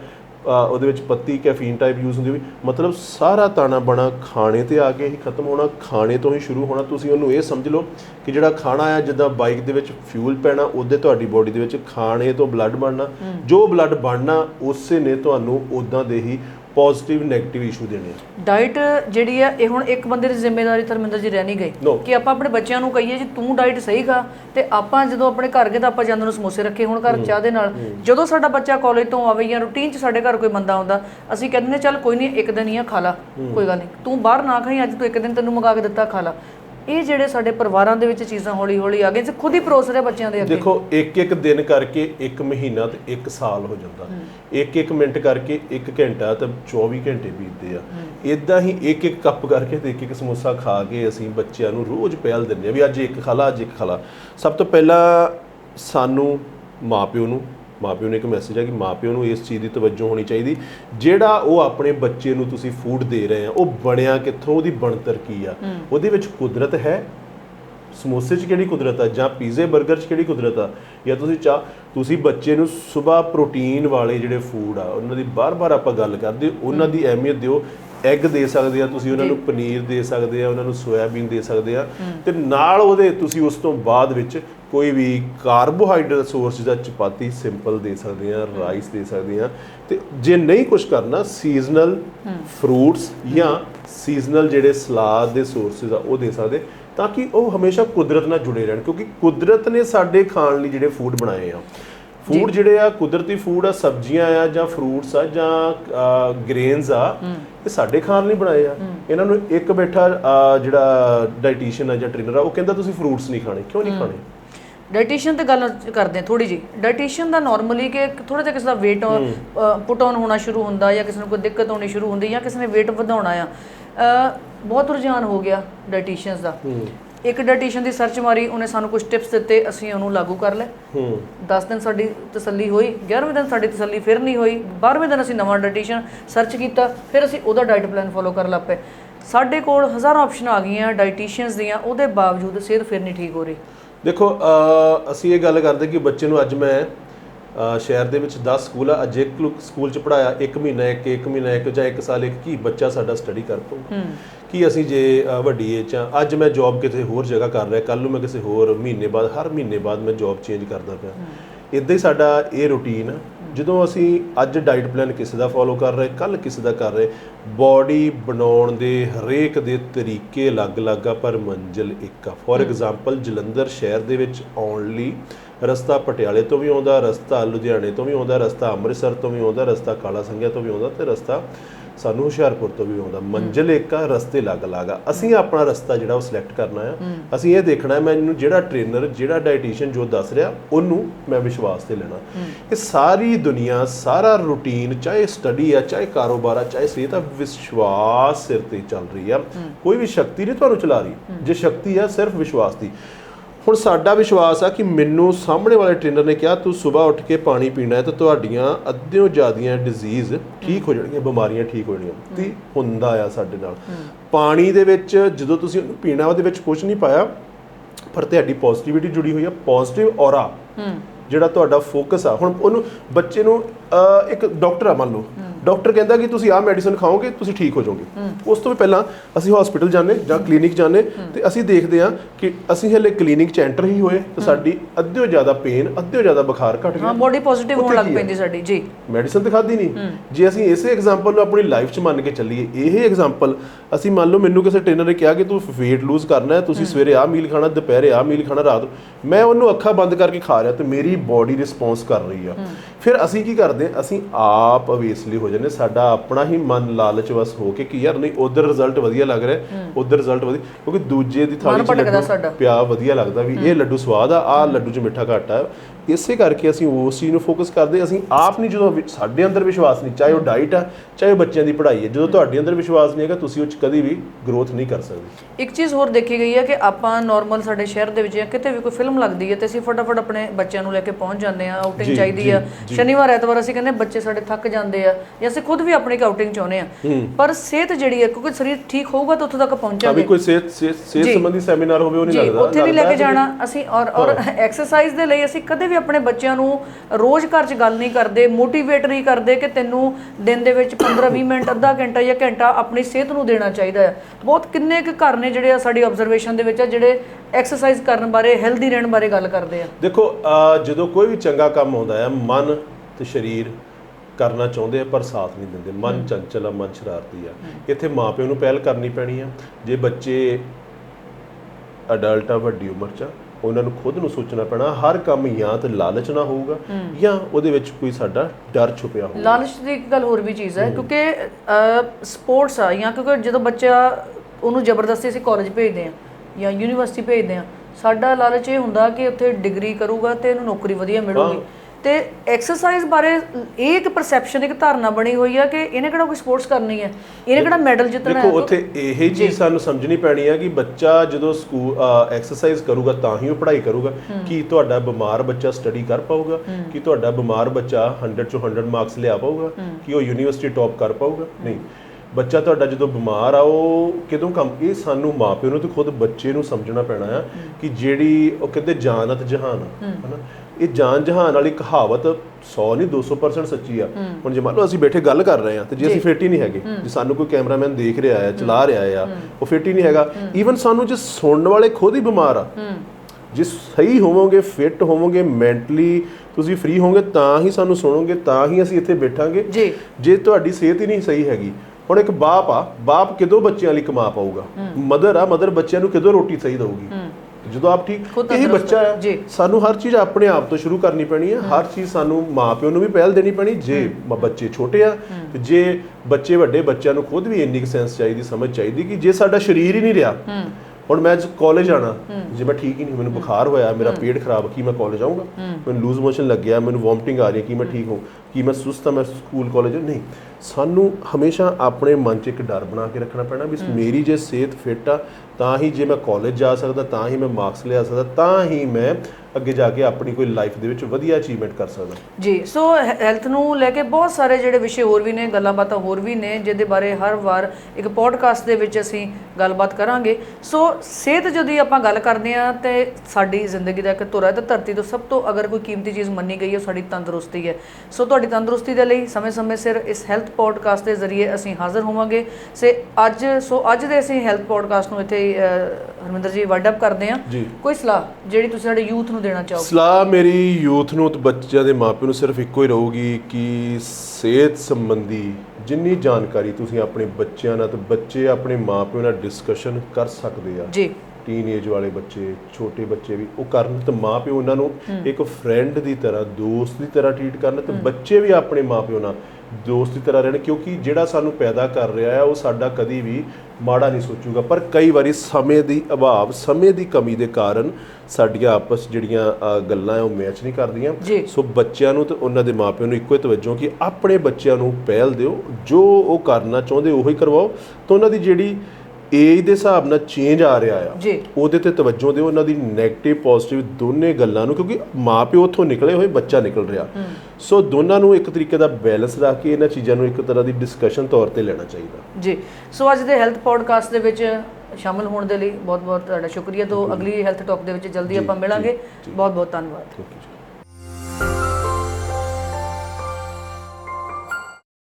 ਉਹਦੇ ਵਿੱਚ ਪੱਤੀ ਕੈਫੀਨ ਟਾਈਪ ਯੂਜ਼ ਹੁੰਦੀ ਵੀ ਮਤਲਬ ਸਾਰਾ ਤਾਣਾ ਬਣਾ ਖਾਣੇ ਤੇ ਆ ਕੇ ਹੀ ਖਤਮ ਹੋਣਾ ਖਾਣੇ ਤੋਂ ਹੀ ਸ਼ੁਰੂ ਹੋਣਾ। ਤੁਸੀਂ ਉਹਨੂੰ ਇਹ ਸਮਝ ਲਓ ਕਿ ਜਿਹੜਾ ਖਾਣਾ ਆ ਜਿੱਦਾਂ ਬਾਈਕ ਦੇ ਵਿੱਚ ਫਿਊਲ ਪੈਣਾ ਉਹਦੇ ਤੁਹਾਡੀ ਬੋਡੀ ਦੇ ਵਿੱਚ ਖਾਣੇ ਤੋਂ ਬਲੱਡ ਬਣਨਾ। ਜੋ ਬਲੱਡ ਬਣਨਾ ਉਸੇ ਨੇ ਤੁਹਾਨੂੰ ਉਦਾਂ ਦੇ ਹੀ ਪੋਜ਼ਿਟਿਵ 네ਗੇਟਿਵ ਇਸ਼ੂ ਦੇਣੇ ਡਾਈਟ ਜਿਹੜੀ ਆ ਇਹ ਹੁਣ ਇੱਕ ਬੰਦੇ ਦੀ ਜ਼ਿੰਮੇਵਾਰੀ ਧਰਮਿੰਦਰ ਜੀ ਰਹਿ ਨਹੀਂ ਗਈ। No. ਕਿ ਆਪਾਂ ਆਪਣੇ ਬੱਚਿਆਂ ਨੂੰ ਕਹੀਏ ਜੀ ਤੂੰ ਡਾਈਟ ਸਹੀ ਖਾ ਤੇ ਆਪਾਂ ਜਦੋਂ ਆਪਣੇ ਘਰ ਗਏ ਤਾਂ ਆਪਾਂ ਜਾਂਦੇ ਨੂੰ ਸਮੋਸੇ ਰੱਖੇ ਹੁਣ ਘਰ ਚਾਹ ਦੇ ਨਾਲ। ਜਦੋਂ ਸਾਡਾ ਬੱਚਾ ਕਾਲਜ ਤੋਂ ਆਵੇ ਜਾਂ ਰੂਟੀਨ 'ਚ ਸਾਡੇ ਘਰ ਕੋਈ ਬੰਦਾ ਆਉਂਦਾ ਅਸੀਂ ਕਹਿੰਦੇ ਨੇ ਚੱਲ ਕੋਈ ਨਹੀਂ ਇੱਕ ਦਿਨ ਹੀ ਆ ਖਾ ਲਾ। ਕੋਈ ਗੱਲ ਨਹੀਂ। ਤੂੰ ਬਾਹਰ ਨਾ ਖਾਈ ਅੱਜ ਤੂੰ ਇੱਕ ਦਿਨ ਤੈਨੂੰ ਮੰਗਾ ਕੇ ਦਿੱਤਾ ਖਾ ਲਾ। ਇਹ ਜਿਹੜੇ ਸਾਡੇ ਪਰਿਵਾਰਾਂ ਦੇ ਵਿੱਚ ਚੀਜ਼ਾਂ ਹੌਲੀ ਹੌਲੀ ਆ ਗਈਆਂ ਤੇ ਖੁਦ ਹੀ ਪਰੋਸ ਰਹੇ ਬੱਚਿਆਂ ਦੇ ਅੱਗੇ। ਦੇਖੋ ਇੱਕ ਇੱਕ ਦਿਨ ਕਰਕੇ ਇੱਕ ਮਹੀਨਾ ਤੇ ਇੱਕ ਸਾਲ ਹੋ ਜਾਂਦਾ। ਇੱਕ ਇੱਕ ਮਿੰਟ ਕਰਕੇ ਇੱਕ ਘੰਟਾ ਤੇ 24 ਘੰਟੇ ਬੀਤਦੇ ਆ। ਇਦਾਂ ਹੀ ਇੱਕ ਇੱਕ ਕੱਪ ਕਰਕੇ ਤੇ ਇੱਕ ਇੱਕ ਸਮੋਸਾ ਖਾ ਕੇ ਅਸੀਂ ਬੱਚਿਆਂ ਨੂੰ ਰੋਜ਼ ਪਹਿਲ ਦਿੰਦੇ ਆ ਵੀ ਅੱਜ ਇੱਕ ਖਾ ਲਾ ਅੱਜ ਇੱਕ ਖਾ ਲਾ ਸਭ ਤੋਂ ਪਹਿਲਾਂ ਸਾਨੂੰ ਮਾਪਿਓ ਨੂੰ ਮਾਪਿਓ ਨੇ ਇੱਕ ਮੈਸੇਜ ਹੈ ਕਿ ਮਾਪਿਓ ਨੂੰ ਇਸ ਚੀਜ਼ ਦੀ ਤਵੱਜੋ ਹੋਣੀ ਚਾਹੀਦੀ। ਜਿਹੜਾ ਉਹ ਆਪਣੇ ਬੱਚੇ ਨੂੰ ਤੁਸੀਂ ਫੂਡ ਦੇ ਰਹੇ ਆ ਉਹ ਬਣਿਆ ਕਿੱਥੋਂ ਉਹਦੀ ਬਣਤਰ ਕੀ ਆ? ਉਹਦੇ ਵਿੱਚ ਕੁਦਰਤ ਹੈ? ਸਮੋਸੇ 'ਚ ਕਿਹੜੀ ਕੁਦਰਤ ਆ? ਜਾਂ ਪੀਜ਼ੇ 버ਗਰ 'ਚ ਕਿਹੜੀ ਕੁਦਰਤ ਆ? ਜਾਂ ਤੁਸੀਂ ਚਾਹ ਤੁਸੀਂ ਬੱਚੇ ਨੂੰ ਸਵੇਰ ਪ੍ਰੋਟੀਨ ਵਾਲੇ ਜਿਹੜੇ ਫੂਡ ਆ ਉਹਨਾਂ ਦੀ ਬਾਰ-ਬਾਰ ਆਪਾਂ ਗੱਲ ਕਰਦੇ ਉਹਨਾਂ ਦੀ ਅਹਿਮੀਅਤ ਦਿਓ। ਐਗ ਦੇ ਸਕਦੇ ਆ ਤੁਸੀਂ ਉਹਨਾਂ ਨੂੰ ਪਨੀਰ ਦੇ ਸਕਦੇ ਆ ਉਹਨਾਂ ਨੂੰ ਸੋਇਆਬੀਨ ਦੇ ਸਕਦੇ ਆ। ਤੇ ਨਾਲ ਉਹਦੇ ਤੁਸੀਂ ਉਸ ਤੋਂ ਬਾਅਦ ਵਿੱਚ ਕੋਈ ਵੀ ਕਾਰਬੋਹਾਈਡਰੇਟ ਸੋਰਸ ਦਾ ਚਪਾਤੀ ਸਿੰਪਲ ਦੇ ਸਕਦੇ ਆ ਰਾਈਸ ਦੇ ਸਕਦੇ ਆ ਤੇ ਜੇ ਨਹੀਂ ਕੁਝ ਕਰਨਾ ਸੀਜ਼ਨਲ ਫਰੂਟਸ ਜਾਂ ਸੀਜ਼ਨਲ ਜਿਹੜੇ ਸਲਾਦ ਦੇ ਸੋਰਸਸ ਆ ਉਹ ਦੇ ਸਕਦੇ। ਤਾਂ ਕਿ ਉਹ ਹਮੇਸ਼ਾ ਕੁਦਰਤ ਨਾਲ ਜੁੜੇ ਰਹਿਣ ਕਿਉਂਕਿ ਕੁਦਰਤ ਨੇ ਸਾਡੇ ਖਾਣ ਲਈ ਜਿਹੜੇ ਫੂਡ ਬਣਾਏ ਆ। ਫੂਡ ਜਿਹੜੇ ਆ ਕੁਦਰਤੀ ਫੂਡ ਆ ਸਬਜ਼ੀਆਂ ਆ ਜਾਂ ਫਰੂਟਸ ਆ ਜਾਂ ਗ੍ਰੇਨਸ ਆ ਇਹ ਸਾਡੇ ਖਾਣ ਲਈ ਬਣਾਏ ਆ। ਇਹਨਾਂ ਨੂੰ ਇੱਕ ਬੈਠਾ ਜਿਹੜਾ ਡਾਈਟੀਸ਼ੀਅਨ ਆ ਜਾਂ ਟ੍ਰੇਨਰ ਆ ਉਹ ਕਹਿੰਦਾ ਤੁਸੀਂ ਫਰੂਟਸ ਨਹੀਂ ਖਾਣੇ। ਕਿਉਂ ਨਹੀਂ ਖਾਣੇ? ਡਾਈਟੀਸ਼ੀਅਨ ਤੇ ਗੱਲ ਕਰਦੇ ਹਾਂ ਥੋੜੀ ਜੀ ਡਾਈਟੀਸ਼ੀਅਨ ਦਾ ਨਾਰਮਲੀ ਕਿ ਥੋੜਾ ਜਿਹਾ ਕਿਸੇ ਦਾ weight ਪੁਟ ਆਨ ਹੋਣਾ ਸ਼ੁਰੂ ਹੁੰਦਾ ਜਾਂ ਕਿਸੇ ਨੂੰ ਕੋਈ ਦਿੱਕਤ ਆਉਣੀ ਸ਼ੁਰੂ ਹੁੰਦੀ ਜਾਂ ਕਿਸੇ ਨੇ weight ਵਧਾਉਣਾ ਆ। ਬਹੁਤ ਰੁਝਾਨ ਹੋ ਗਿਆ ਡਾਈਟੀਸ਼ੀਅਨਸ ਦਾ। ਇੱਕ ਡਾਈਟੀਸ਼ੀਅਨ ਦੀ ਸਰਚ ਮਾਰੀ ਉਹਨੇ ਸਾਨੂੰ ਕੁਝ ਟਿਪਸ ਦਿੱਤੇ ਅਸੀਂ ਉਹਨੂੰ ਲਾਗੂ ਕਰ ਲਏ। ਹੂੰ। 10 ਦਿਨ ਸਾਡੀ ਤਸੱਲੀ ਹੋਈ 11ਵੇਂ ਦਿਨ ਸਾਡੀ ਤਸੱਲੀ ਫਿਰ ਨਹੀਂ ਹੋਈ 12ਵੇਂ ਦਿਨ ਅਸੀਂ ਨਵਾਂ ਡਾਈਟੀਸ਼ੀਅਨ ਸਰਚ ਕੀਤਾ ਫਿਰ ਅਸੀਂ ਉਹਦਾ ਡਾਈਟ ਪਲਾਨ ਫੋਲੋ ਕਰਨ ਲੱਗ ਪਏ। ਸਾਡੇ ਕੋਲ ਹਜ਼ਾਰਾਂ ਆਪਸ਼ਨ ਆ ਗਈਆਂ ਡਾਈਟੀਸ਼ੀਅਨਸ ਦੀਆਂ ਉਹਦੇ ਬਾਵਜੂਦ ਸਿਹਤ ਫਿਰ ਨਹੀਂ ਠੀਕ ਹੋ ਰਹੀ। ਦੇਖੋ ਅਸੀਂ ਇਹ ਗੱਲ ਕਰਦੇ ਕਿ ਬੱਚੇ ਨੂੰ ਅੱਜ ਮੈਂ ਸ਼ਹਿਰ ਦੇ ਵਿੱਚ 10 ਸਕੂਲ ਆ ਅੱਜ ਇੱਕ ਸਕੂਲ ਚ ਪੜਾਇਆ ਇੱਕ ਮਹੀਨਾ ਇੱਕ ਇੱਕ ਮਹੀਨਾ ਇੱਕ ਜਾਂ ਇੱਕ ਸਾਲ ਇੱਕ ਕੀ ਬੱਚਾ ਸਾਡਾ ਸਟੱਡੀ ਕਰ ਪਾਊਗਾ ਕੀ ਅਸੀਂ ਜੇ ਵੱਡੀ ਏਜ ਚ ਅੱਜ ਮੈਂ ਜੌਬ ਕਿਤੇ ਹੋਰ ਜਗ੍ਹਾ ਕਰ ਰਿਹਾ ਕੱਲ ਨੂੰ ਮੈਂ ਕਿਸੇ ਹੋਰ ਮਹੀਨੇ ਬਾਅਦ ਹਰ ਮਹੀਨੇ ਬਾਅਦ ਮੈਂ ਜੌਬ ਚੇਂਜ ਕਰਦਾ ਪਿਆ। ਇਦਾਂ ਹੀ ਸਾਡਾ ਇਹ ਰੁਟੀਨ ਆ। ਜਦੋਂ ਅਸੀਂ ਅੱਜ ਡਾਈਟ ਪਲਾਨ ਕਿਸੇ ਦਾ ਫੋਲੋ ਕਰ ਰਹੇ ਕੱਲ ਕਿਸੇ ਦਾ ਕਰ ਰਹੇ ਬਾਡੀ ਬਣਾਉਣ ਦੇ ਹਰੇਕ ਦੇ ਤਰੀਕੇ ਅਲੱਗ-ਅਲੱਗ ਆ ਪਰ ਮੰਜ਼ਿਲ ਇੱਕ ਆ। ਫੋਰ ਐਗਜ਼ਾਮਪਲ ਜਲੰਧਰ ਸ਼ਹਿਰ ਦੇ ਵਿੱਚ ਆਉਣ ਲਈ ਰਸਤਾ ਪਟਿਆਲੇ ਤੋਂ ਵੀ ਆਉਂਦਾ ਰਸਤਾ ਲੁਧਿਆਣੇ ਤੋਂ ਵੀ ਆਉਂਦਾ ਰਸਤਾ ਅੰਮ੍ਰਿਤਸਰ ਤੋਂ ਵੀ ਆਉਂਦਾ ਰਸਤਾ ਕਾਲਾ ਸੰਘਿਆ ਤੋਂ ਵੀ ਆਉਂਦਾ ਤੇ ਰਸਤਾ ਸਾਨੂੰ ਹੁਸ਼ਿਆਰਪੁਰ ਤੋਂ ਵੀ ਆਉਂਦਾ। ਮੰਜ਼ਿਲ ਇੱਕ ਆ ਰਸਤੇ ਅਲੱਗ-ਅਲੱਗ ਆ। ਅਸੀਂ ਆਪਣਾ ਰਸਤਾ ਜਿਹੜਾ ਉਹ ਸਿਲੈਕਟ ਕਰਨਾ ਆ। ਅਸੀਂ ਇਹ ਦੇਖਣਾ ਹੈ ਮੈਨੂੰ ਜਿਹੜਾ ਟ੍ਰੇਨਰ ਜਿਹੜਾ ਡਾਈਟੀਸ਼ੀਅਨ ਜੋ ਦੱਸ ਰਿਹਾ ਉਹਨੂੰ ਮੈਂ ਵਿਸ਼ਵਾਸ ਤੇ ਲੈਣਾ। ਇਹ ਸਾਰੀ ਦੁਨੀਆ ਸਾਰਾ ਰੂਟੀਨ ਚਾਹੇ ਸਟੱਡੀ ਆ ਚਾਹੇ ਕਾਰੋਬਾਰ ਆ ਚਾਹੇ ਸਿਹਤ ਆ ਵਿਸ਼ਵਾਸ ਸਿਰ ਤੇ ਚੱਲ ਰਹੀ ਆ। ਕੋਈ ਵੀ ਸ਼ਕਤੀ ਨਹੀਂ ਤੁਹਾਨੂੰ ਚਲਾ ਰਹੀ। ਜੇ ਸ਼ਕਤੀ ਆ ਸਿਰਫ ਵਿਸ਼ਵਾਸ ਦੀ। ਹੁਣ ਸਾਡਾ ਵਿਸ਼ਵਾਸ ਆ ਕਿ ਮੈਨੂੰ ਸਾਹਮਣੇ ਵਾਲੇ ਟ੍ਰੇਨਰ ਨੇ ਕਿਹਾ ਤੂੰ ਸਵੇਰ ਉੱਠ ਕੇ ਪਾਣੀ ਪੀਣਾ ਹੈ ਤਾਂ ਤੁਹਾਡੀਆਂ ਅੱਧਿਓਂ ਜ਼ਿਆਦੀਆਂ ਡਿਜ਼ੀਜ਼ ਠੀਕ ਹੋ ਜਾਣਗੀਆਂ ਬਿਮਾਰੀਆਂ ਠੀਕ ਹੋ ਜਾਣਗੀਆਂ। ਤੇ ਹੁੰਦਾ ਆ ਸਾਡੇ ਨਾਲ। ਪਾਣੀ ਦੇ ਵਿੱਚ ਜਦੋਂ ਤੁਸੀਂ ਉਹਨੂੰ ਪੀਣਾ ਉਹਦੇ ਵਿੱਚ ਕੁਝ ਨਹੀਂ ਪਾਇਆ ਪਰ ਤੁਹਾਡੀ ਪੋਜ਼ਿਟਿਵਿਟੀ ਜੁੜੀ ਹੋਈ ਆ ਪੋਜ਼ਿਟਿਵ ਔਰਾ ਜਿਹੜਾ ਤੁਹਾਡਾ ਫੋਕਸ ਆ। ਹੁਣ ਉਹਨੂੰ ਬੱਚੇ ਨੂੰ ਇੱਕ ਡਾਕਟਰ ਆ ਮੰਨ ਲਓ। ਡਾਕਟਰ ਕਹਿੰਦਾ ਕਿ ਤੁਸੀਂ ਆਹ ਮੈਡੀਸਨ ਖਾਓਗੇ ਤੁਸੀਂ ਠੀਕ ਹੋ ਜਾਓਗੇ। ਉਸ ਤੋਂ ਪਹਿਲਾਂ ਅਸੀਂ ਹਸਪੀਟਲ ਜਾਂਦੇ ਜਾਂ ਕਲੀਨਿਕ ਜਾਂਦੇ ਤੇ ਅਸੀਂ ਦੇਖਦੇ ਆ ਕਿ ਅਸੀਂ ਹਲੇ ਕਲੀਨਿਕ ਚ ਐਂਟਰ ਹੀ ਹੋਏ ਤਾਂ ਸਾਡੀ ਅੱਧਿਓ ਜ਼ਿਆਦਾ ਪੇਨ ਅੱਧਿਓ ਜ਼ਿਆਦਾ ਬੁਖਾਰ ਘਟ ਗਿਆ। ਹਾਂ ਬੋਡੀ ਪੋਜ਼ਿਟਿਵ ਹੋਣ ਲੱਗ? ਪੈਂਦੀ ਸਾਡੀ ਜੀ। ਮੈਡੀਸਨ ਤਾਂ ਖਾਦੀ ਨਹੀਂ। ਜੇ ਅਸੀਂ ਇਸੇ ਐਗਜ਼ਾਮਪਲ ਨੂੰ ਆਪਣੀ ਲਾਈਫ 'ਚ ਮੰਨ ਕੇ ਚੱਲੀਏ ਇਹ ਐਗਜ਼ਾਮਪਲ ਅਸੀਂ ਮੰਨ ਲਓ ਮੈਨੂੰ ਕਿਸੇ ਟ੍ਰੇਨਰ ਨੇ ਕਿਹਾ ਕਿ ਤੂੰ weight ਲੂਜ਼ ਕਰਨਾ ਹੈ ਤੁਸੀਂ ਸਵੇਰੇ ਆਹ ਮੀਲ ਖਾਣਾ ਦੁਪਹਿਰੇ ਆਹ ਮੀਲ ਖਾਣਾ ਰਾਤ। ਮੈਂ ਉਹਨੂੰ ਅੱਖਾਂ ਬੰਦ ਕਰਕੇ ਖਾ ਰਿਹਾ ਤੇ ਮੇਰੀ ਬਾਡੀ ਰਿਸਪੌਂਸ ਕਰ ਰਹੀ ਆ। ਫਿਰ ਅਸੀਂ ਕੀ ਕਰਦੇ ਹਾਂ? ਅਸੀਂ ਆਪ ਅਵੇਸਲੀ ਹੋ ਜਾਂਦੇ ਸਾਡਾ ਆਪਣਾ ਹੀ ਮਨ ਲਾਲਚ ਵਸ ਹੋ ਕੇ ਕਿ ਯਾਰ ਨਹੀਂ ਉਧਰ ਰਿਜ਼ਲਟ ਵਧੀਆ ਲੱਗ ਰਿਹਾ ਉਧਰ ਰਿਜ਼ਲਟ ਵਧੀਆ ਕਿਉਂਕਿ ਦੂਜੇ ਦੀ ਥਾਲੀ 'ਚ। ਪਿਆ ਵਧੀਆ ਲੱਗਦਾ ਵੀ ਇਹ ਲੱਡੂ ਸਵਾਦ ਆ ਆ ਲੱਡੂ 'ਚ ਮਿੱਠਾ ਘੱਟ ਆ ਇਸੇ ਕਰਕੇ ਅਸੀਂ ਉਸ ਚੀਜ਼ ਨੂੰ ਫੋਕਸ ਕਰਦੇ ਅਸੀਂ ਆਪ ਨਹੀਂ ਜਦੋਂ ਸਾਡੇ ਅੰਦਰ ਵਿਸ਼ਵਾਸ ਨਹੀਂ ਚਾਹੇ ਉਹ ਡਾਈਟ ਆ ਚਾਹੇ ਬੱਚਿਆਂ ਦੀ ਪੜ੍ਹਾਈ ਹੈ ਜਦੋਂ ਤੁਹਾਡੇ ਅੰਦਰ ਵਿਸ਼ਵਾਸ ਨਹੀਂ ਹੈਗਾ ਤੁਸੀਂ ਉਹ 'ਚ ਕਦੀ ਵੀ ਗਰੋਥ ਨਹੀਂ ਕਰ ਸਕਦੇ। ਇੱਕ ਚੀਜ਼ ਹੋਰ ਦੇਖੀ ਗਈ ਹੈ ਕਿ ਆਪਾਂ ਨਾਰਮਲ ਸਾਡੇ ਸ਼ਹਿਰ ਦੇ ਵਿੱਚ ਜਾਂ ਕਿਤੇ ਵੀ ਕੋਈ ਫਿਲਮ ਲੱਗਦੀ ਹੈ ਤੇ ਅਸੀਂ ਫਟਾਫਟ ਆਪਣੇ ਬੱਚਿਆਂ ਨੂੰ ਲੈ ਕੇ ਪਹੁੰਚ ਜਾਂਦੇ ਆ ਆਊਟਿੰਗ ਚਾਹੀਦੀ ਆ। ਸ਼ਨੀਵਾਰ ਐਤਵਾਰ ਅਸੀਂ ਕਹਿੰਦੇ ਬੱਚੇ ਸਾਡੇ ਥੱਕ ਜਾਂਦੇ ਆ ਜਾਂ ਅਸੀਂ ਖੁਦ ਵੀ ਆਪਣੀ ਇੱਕ ਆਊਟਿੰਗ ਚਾਹੁੰਦੇ ਆ। ਪਰ ਸਿਹਤ ਜਿਹੜੀ ਹੈ ਕਿਉਂਕਿ ਸਰੀਰ ਠੀਕ ਹੋਊਗਾ ਤਾਂ ਉੱਥੋਂ ਤੱਕ ਪਹੁੰਚਾਂਗੇ। ਕੋਈ ਸਿਹਤ ਸਿਹਤ। ਸੰਬੰਧੀ ਸੈਮੀਨਾਰ ਹੋਵੇ ਉਹ ਨਹੀਂ ਜੀ ਲੱਗਦਾ। ਉੱਥੇ ਨਹੀਂ ਲੈ ਕਿ- ਜਾਣਾ ਅਸੀਂ ਔਰ ਔਰ ਐਕਸਰਸਾਈਜ਼ ਦੇ ਲਈ ਅਸੀਂ ਕਦੇ ਵੀ ਆਪਣੇ ਬੱਚਿਆਂ ਨੂੰ ਰੋਜ਼ ਘਰ 'ਚ ਗੱਲ ਨਹੀਂ ਕਰਦੇ ਮੋਟੀਵੇਟ ਨਹੀਂ ਕਰਦੇ ਕਿ ਤੈਨੂੰ ਦਿਨ ਦੇ ਵਿੱਚ 15-20 ਮਿੰਟ ਅੱਧਾ ਘੰਟਾ ਜਾਂ ਘੰਟਾ ਆਪਣੀ ਸਿਹਤ ਨੂੰ ਦੇਣਾ ਚਾਹੀਦਾ ਹੈ। ਬਹੁਤ ਕਿੰਨੇ ਕੁ ਘਰ ਨੇ ਜਿਹੜੇ ਆ ਸਾਡੀ ਆਬਜ਼ਰਵੇਸ਼ਨ ਦੇ ਵਿੱਚ ਆ ਜਿਹੜੇ ਐਕਸਰਸਾਈਜ਼ ਕਰਨ ਬਾਰੇ ਹੈਲਦੀ ਰਹਿਣ ਬਾਰੇ ਗੱਲ ਕਰਦੇ ਆ। ਦੇਖੋ ਜਦੋਂ ਕੋਈ ਵੀ ਚੰਗਾ ਕੰਮ ਹੁੰਦਾ ਹੈ ਮਨ ਤੇ ਸਰੀਰ ਕਰਨਾ ਚਾਹੁੰਦੇ ਆ ਪਰ ਸਾਥ ਨਹੀਂ ਦਿੰਦੇ। ਮਨ ਚੰਚਲ ਆ ਮਨ ਸ਼ਰਾਰਤੀ ਆ। ਇੱਥੇ ਮਾਪਿਆਂ ਨੂੰ ਪਹਿਲ ਕਰਨੀ ਪੈਣੀ ਆ। ਜੇ ਬੱਚੇ ਅਡਲਟ ਆ ਵੱਡੀ ਉਮਰ ਚ ਆ, ਉਹਨਾਂ ਨੂੰ ਖੁਦ ਨੂੰ ਸੋਚਣਾ ਪੈਣਾ ਹਰ ਕੰਮ ਜਾਂ ਤੇ ਲਾਲਚ ਨਾ ਹੋਊਗਾ ਜਾਂ ਉਹਦੇ ਵਿੱਚ ਕੋਈ ਸਾਡਾ ਡਰ ਛੁਪਿਆ ਹੋਊਗਾ। ਲਾਲਚ ਦੀ ਇੱਕ ਗੱਲ ਹੋਰ ਵੀ ਚੀਜ਼ ਹੈ ਕਿਉਂਕਿ ਸਪੋਰਟਸ ਆ ਜਾਂ ਕਿਉਂਕਿ ਜਦੋਂ ਬੱਚਾ ਉਹਨੂੰ ਜ਼ਬਰਦਸਤੀ ਅਸੀਂ ਕਾਲਜ ਭੇਜਦੇ ਆ ਜਾਂ ਯੂਨੀਵਰਸਿਟੀ ਭੇਜਦੇ ਆ ਸਾਡਾ ਲਾਲਚ ਇਹ ਹੁੰਦਾ ਕਿ ਉੱਥੇ ਡਿਗਰੀ ਕਰੂਗਾ ਤੇ ਇਹਨੂੰ ਨੌਕਰੀ ਵਧੀਆ ਮਿਲੂਗੀ। ਤੇ ਐਕਸਰਸਾਈਜ਼ ਬਾਰੇ ਇਹ ਇੱਕ ਪਰਸੈਪਸ਼ਨ ਇੱਕ ਧਾਰਨਾ ਬਣੀ ਹੋਈ ਆ ਕਿ ਇਹਨੇ ਕਿਹੜਾ ਕੋਈ ਸਪੋਰਟਸ ਕਰਨੀ ਹੈ ਇਹਨੇ ਕਿਹੜਾ ਮੈਡਲ ਜਿੱਤਣਾ ਦੇਖੋ ਹੈ ਉੱਥੇ ਇਹ ਚੀਜ਼ ਸਾਨੂੰ ਸਮਝਣੀ ਪੈਣੀ ਹੈ ਕਿ ਬੱਚਾ ਜਦੋਂ ਸਕੂਲ ਐਕਸਰਸਾਈਜ਼ ਕਰੂਗਾ ਤਾਂ ਹੀ ਉਹ ਪੜ੍ਹਾਈ ਕਰੂਗਾ। ਕੀ ਤੁਹਾਡਾ ਬਿਮਾਰ ਬੱਚਾ ਸਟੱਡੀ ਕਰ ਪਾਊਗਾ? ਕੀ ਤੁਹਾਡਾ ਬਿਮਾਰ ਬੱਚਾ 100 ਚੋਂ 100 ਮਾਰਕਸ ਲਿਆ ਪਾਊਗਾ? ਕੀ ਉਹ ਯੂਨੀਵਰਸਿਟੀ ਟੌਪ ਕਰ ਪਾਊਗਾ? ਨਹੀਂ। ਬੱਚਾ ਤੁਹਾਡਾ ਜਦੋਂ ਬਿਮਾਰ ਆ ਉਹ ਕਿਦੋਂ ਕੰਮ ਇਹ ਸਾਨੂੰ ਮਾਪਿਆਂ ਨੂੰ ਤੇ ਖੁਦ ਬੱਚੇ ਨੂੰ ਸਮਝਣਾ ਪੈਣਾ ਆ ਕਿ ਜਿਹੜੀ ਉਹ ਕਹਿੰਦੇ ਜਾਨ ਅਤੇ ਜਹਾਨ ਆ। ਹਨਾ? ਇਹ ਜਾਨ ਜਹਾਨ ਵਾਲੀ ਕਹਾਵਤ 100 ਨਹੀਂ 200% ਸੱਚੀ ਆ। ਹੁਣ ਜੇ ਮੰਨ ਲਓ ਅਸੀਂ ਬੈਠੇ ਗੱਲ ਕਰ ਰਹੇ ਆ ਤੇ ਜੇ ਅਸੀਂ ਫਿੱਟ ਹੀ ਨਹੀਂ ਹੈਗੇ ਜੇ ਸਾਨੂੰ ਕੋਈ ਕੈਮਰਾਮੈਨ ਦੇਖ ਰਿਹਾ ਆ ਚਲਾ ਰਿਹਾ ਆ ਉਹ ਫਿੱਟ ਹੀ ਨਹੀਂ ਹੈਗਾ। ਈਵਨ ਸਾਨੂੰ ਜੇ ਸੁਣਨ ਵਾਲੇ ਖੁਦ ਹੀ ਬਿਮਾਰ ਆ ਜੇ ਸਹੀ ਹੋਵੋਗੇ ਫਿੱਟ ਹੋਵੋਗੇ ਮੈਂਟਲੀ ਤੁਸੀਂ ਫ੍ਰੀ ਹੋਵੋਗੇ ਤਾਂ ਹੀ ਸਾਨੂੰ ਸੁਣੋਗੇ ਤਾਂ ਹੀ ਅਸੀਂ ਇੱਥੇ ਬੈਠਾਂਗੇ। ਜੀ। ਜੇ ਤੁਹਾਡੀ ਸਿਹਤ ਹੀ ਨਹੀਂ ਸਹੀ ਹੈਗੀ ਹੁਣ ਇੱਕ ਬਾਪ ਆ ਬਾਪ ਕਿਦੋਂ ਬੱਚਿਆਂ ਲਈ ਕਮਾ ਪਾਊਗਾ? ਮਦਰ ਆ ਮਦਰ ਬੱਚਿਆਂ ਨੂੰ ਕਿਦੋਂ ਰੋਟੀ ਸਹੀ ਦਊਗੀ? ਜਦੋਂ ਆਪ ਠੀਕ ਇਹੀ ਬੱਚਾ ਹੈ। ਸਾਨੂੰ ਹਰ ਚੀਜ਼ ਆਪਣੇ ਆਪ ਤੋਂ ਸ਼ੁਰੂ ਕਰਨੀ ਪੈਣੀ ਹੈ। ਹਰ ਚੀਜ਼ ਸਾਨੂੰ ਮਾਪਿਓ ਨੂੰ ਵੀ ਪਹਿਲ ਦੇਣੀ ਪੈਣੀ ਜੇ ਬੱਚੇ ਛੋਟੇ ਆ ਤੇ ਜੇ ਬੱਚੇ ਵੱਡੇ ਬੱਚਿਆਂ ਨੂੰ ਖੁਦ ਵੀ ਇੰਨੀ ਕੁ ਸੈਂਸ ਚਾਹੀਦੀ ਸਮਝ ਚਾਹੀਦੀ ਕਿ ਜੇ ਸਾਡਾ ਸਰੀਰ ਹੀ ਨਹੀਂ ਰਿਹਾ। ਹੁਣ ਮੈਂ ਕਾਲਜ ਆਣਾ ਜੇ ਮੈਂ ਠੀਕ ਹੀ ਨਹੀਂ ਮੈਨੂੰ ਬੁਖਾਰ ਹੋਇਆ ਮੇਰਾ ਪੇਟ ਖਰਾਬ ਕੀ ਮੈਂ ਕਾਲਜ ਆਉਂਗਾ ਮੈਨੂੰ ਲੂਜ਼ ਮੋਸ਼ਨ ਲੱਗਿਆ ਮੈਨੂੰ ਵੋਮਟਿੰਗ ਆ ਰਹੀ ਕੀ ਮੈਂ ਠੀਕ ਹਾਂ ਕੀ ਮੈਂ ਸੁਸਤ ਹਾਂ ਮੈਂ ਸਕੂਲ ਕਾਲਜ ਨਹੀਂ। ਸਾਨੂੰ ਹਮੇਸ਼ਾ ਆਪਣੇ ਮਨ 'ਚ ਇੱਕ ਡਰ ਬਣਾ ਕੇ ਰੱਖਣਾ ਪੈਣਾ ਵੀ ਮੇਰੀ ਜੇ ਸਿਹਤ ਫਿੱਟ ਆ ਤਾਂ ਹੀ ਜੇ ਮੈਂ ਕਾਲਜ ਜਾ ਸਕਦਾ ਤਾਂ ਹੀ ਮੈਂ ਮਾਰਕਸ ਲਿਆ ਸਕਦਾ ਤਾਂ ਹੀ ਮੈਂ ਅੱਗੇ ਜਾ ਕੇ ਆਪਣੀ ਕੋਈ ਲਾਈਫ ਦੇ ਵਿੱਚ ਵਧੀਆ ਅਚੀਵਮੈਂਟ ਕਰ ਸਕਦਾ। ਜੀ ਸੋ ਹੈਲਥ ਨੂੰ ਲੈ ਕੇ ਬਹੁਤ ਸਾਰੇ ਜਿਹੜੇ ਵਿਸ਼ੇ ਹੋਰ ਵੀ ਨੇ ਗੱਲਾਂ ਬਾਤਾਂ ਹੋਰ ਵੀ ਨੇ ਜਿਹਦੇ ਬਾਰੇ ਹਰ ਵਾਰ ਇੱਕ ਪੋਡਕਾਸਟ ਦੇ ਵਿੱਚ ਅਸੀਂ ਗੱਲਬਾਤ ਕਰਾਂਗੇ। ਸੋ ਸਿਹਤ ਜਦੋਂ ਆਪਾਂ ਗੱਲ ਕਰਦੇ ਆ ਤੇ ਸਾਡੀ ਜ਼ਿੰਦਗੀ ਦਾ ਇੱਕ ਧੁਰਾ ਹੈ ਤੇ ਧਰਤੀ ਤੋਂ ਸਭ ਤੋਂ ਅਗਰ ਕੋਈ ਕੀਮਤੀ ਚੀਜ਼ ਮੰਨੀ ਗਈ ਹੈ ਸਾਡੀ ਤੰਦਰੁਸਤੀ ਹੈ। ਸੋ ਤੁਹਾਡੀ ਤੰਦਰੁਸਤੀ ਦੇ ਲਈ ਸਮੇਂ-ਸਮੇਂ ਸਿਰ ਇਸ ਹੈਲਥ ਪੋਡਕਾਸਟ ਦੇ ਜ਼ਰੀਏ ਅਸੀਂ ਹਾਜ਼ਰ ਹੋਵਾਂਗੇ। ਸੇ ਅੱਜ ਸੋ ਅੱਜ ਦੇ ਅਸੀਂ ਹੈਲਥ ਪੋਡਕਾਸਟ ਨੂੰ ਇੱਥੇ ਹਰਮਿੰਦਰ ਜੀ ਵਾਈਂਡ ਅਪ ਕਰਦੇ ਹਾਂ ਕੋਈ ਸਲਾਹ ਜਿਹੜੀ ਤੁਸੀਂ ਸਾਡੇ ਯੂਥ ਨੂੰ ਦੇਣਾ ਚਾਹੋ ਸਲਾਹ ਮੇਰੀ ਯੂਥ ਨੂੰ ਤੇ ਬੱਚਿਆਂ ਦੇ ਮਾਪਿਆਂ ਨੂੰ ਸਿਰਫ ਇੱਕੋ ਹੀ ਰਹੂਗੀ ਕਿ ਸਿਹਤ ਸੰਬੰਧੀ ਜਿੰਨੀ ਜਾਣਕਾਰੀ ਤੁਸੀਂ ਆਪਣੇ ਬੱਚਿਆਂ ਨਾਲ ਤੇ ਬੱਚੇ ਆਪਣੇ ਮਾਪਿਆਂ ਨਾਲ ਡਿਸਕਸ਼ਨ ਕਰ ਸਕਦੇ ਆ। ਜੀ। ਟੀਨ ਵਾਲੇ ਬੱਚੇ ਛੋਟੇ ਬੱਚੇ ਵੀ ਉਹ ਕਰਨ ਤੇ ਮਾਪਿਓ ਉਹਨਾਂ ਨੂੰ ਇੱਕ ਫਰੈਂਡ ਦੀ ਤਰ੍ਹਾਂ ਦੋਸਤ ਦੀ ਤਰ੍ਹਾਂ ਟਰੀਟ ਕਰਨ ਤੇ ਬੱਚੇ ਵੀ ਆਪਣੇ ਮਾਪਿਓ ਨਾਲ ਦੋਸਤ ਦੀ ਤਰ੍ਹਾਂ ਰਹਿਣ ਕਿਉਂਕਿ ਜਿਹੜਾ ਸਾਨੂੰ ਪੈਦਾ ਕਰ ਰਿਹਾ ਹੈ ਉਹ ਸਾਡਾ ਕਦੀ ਵੀ ਮਾੜਾ ਨਹੀਂ ਸੋਚੂਗਾ। ਪਰ ਕਈ ਵਾਰੀ ਸਮੇਂ ਦੀ ਅਭਾਵ ਸਮੇਂ ਦੀ ਕਮੀ ਦੇ ਕਾਰਨ ਸਾਡੀਆਂ ਆਪਸ ਜਿਹੜੀਆਂ ਗੱਲਾਂ ਉਹ ਮੈਚ ਨਹੀਂ ਕਰਦੀਆਂ। ਸੋ ਬੱਚਿਆਂ ਨੂੰ ਤੇ ਉਹਨਾਂ ਦੇ ਮਾਪਿਆਂ ਨੂੰ ਇੱਕੋ ਹੀ ਤਵੱਜੋ ਕਿ ਆਪਣੇ ਬੱਚਿਆਂ ਨੂੰ ਪਹਿਲ ਦਿਓ ਜੋ ਉਹ ਕਰਨਾ ਚਾਹੁੰਦੇ ਉਹੀ ਕਰਵਾਓ। ਤਾਂ ਉਹਨਾਂ ਦੀ ਜਿਹੜੀ ਏਜ ਦੇ ਹਿਸਾਬ ਨਾਲ ਚੇਂਜ ਆ ਰਿਹਾ ਆ। ਜੀ। ਉਹਦੇ ਤੇ ਤਵੱਜੋ ਦਿਓ ਉਹਨਾਂ ਦੀ 네ਗੇਟਿਵ ਪੋਜ਼ਿਟਿਵ ਦੋਨੇ ਗੱਲਾਂ ਨੂੰ ਕਿਉਂਕਿ ਮਾਪਿਓ ਉੱਥੋਂ ਨਿਕਲੇ ਹੋਏ ਬੱਚਾ ਨਿਕਲ ਰਿਹਾ। ਸੋ ਦੋਨਾਂ ਨੂੰ ਇੱਕ ਤਰੀਕੇ ਦਾ ਬੈਲੈਂਸ ਰੱਖ ਕੇ ਇਹਨਾਂ ਚੀਜ਼ਾਂ ਨੂੰ ਇੱਕ ਤਰ੍ਹਾਂ ਦੀ ਡਿਸਕਸ਼ਨ ਤੌਰ ਤੇ ਲੈਣਾ ਚਾਹੀਦਾ। ਜੀ। ਸੋ ਅੱਜ ਦੇ ਹੈਲਥ ਪੋਡਕਾਸਟ ਦੇ ਵਿੱਚ ਸ਼ਾਮਲ ਹੋਣ ਦੇ ਲਈ ਬਹੁਤ ਬਹੁਤ ਤੁਹਾਡਾ ਸ਼ੁਕਰੀਆ। ਤੋਂ ਅਗਲੀ ਹੈਲਥ ਟਾਕ ਦੇ ਵਿੱਚ ਜਲਦੀ ਆਪਾਂ ਮਿਲਾਂਗੇ। ਬਹੁਤ ਬਹੁਤ ਧੰਨਵਾਦ।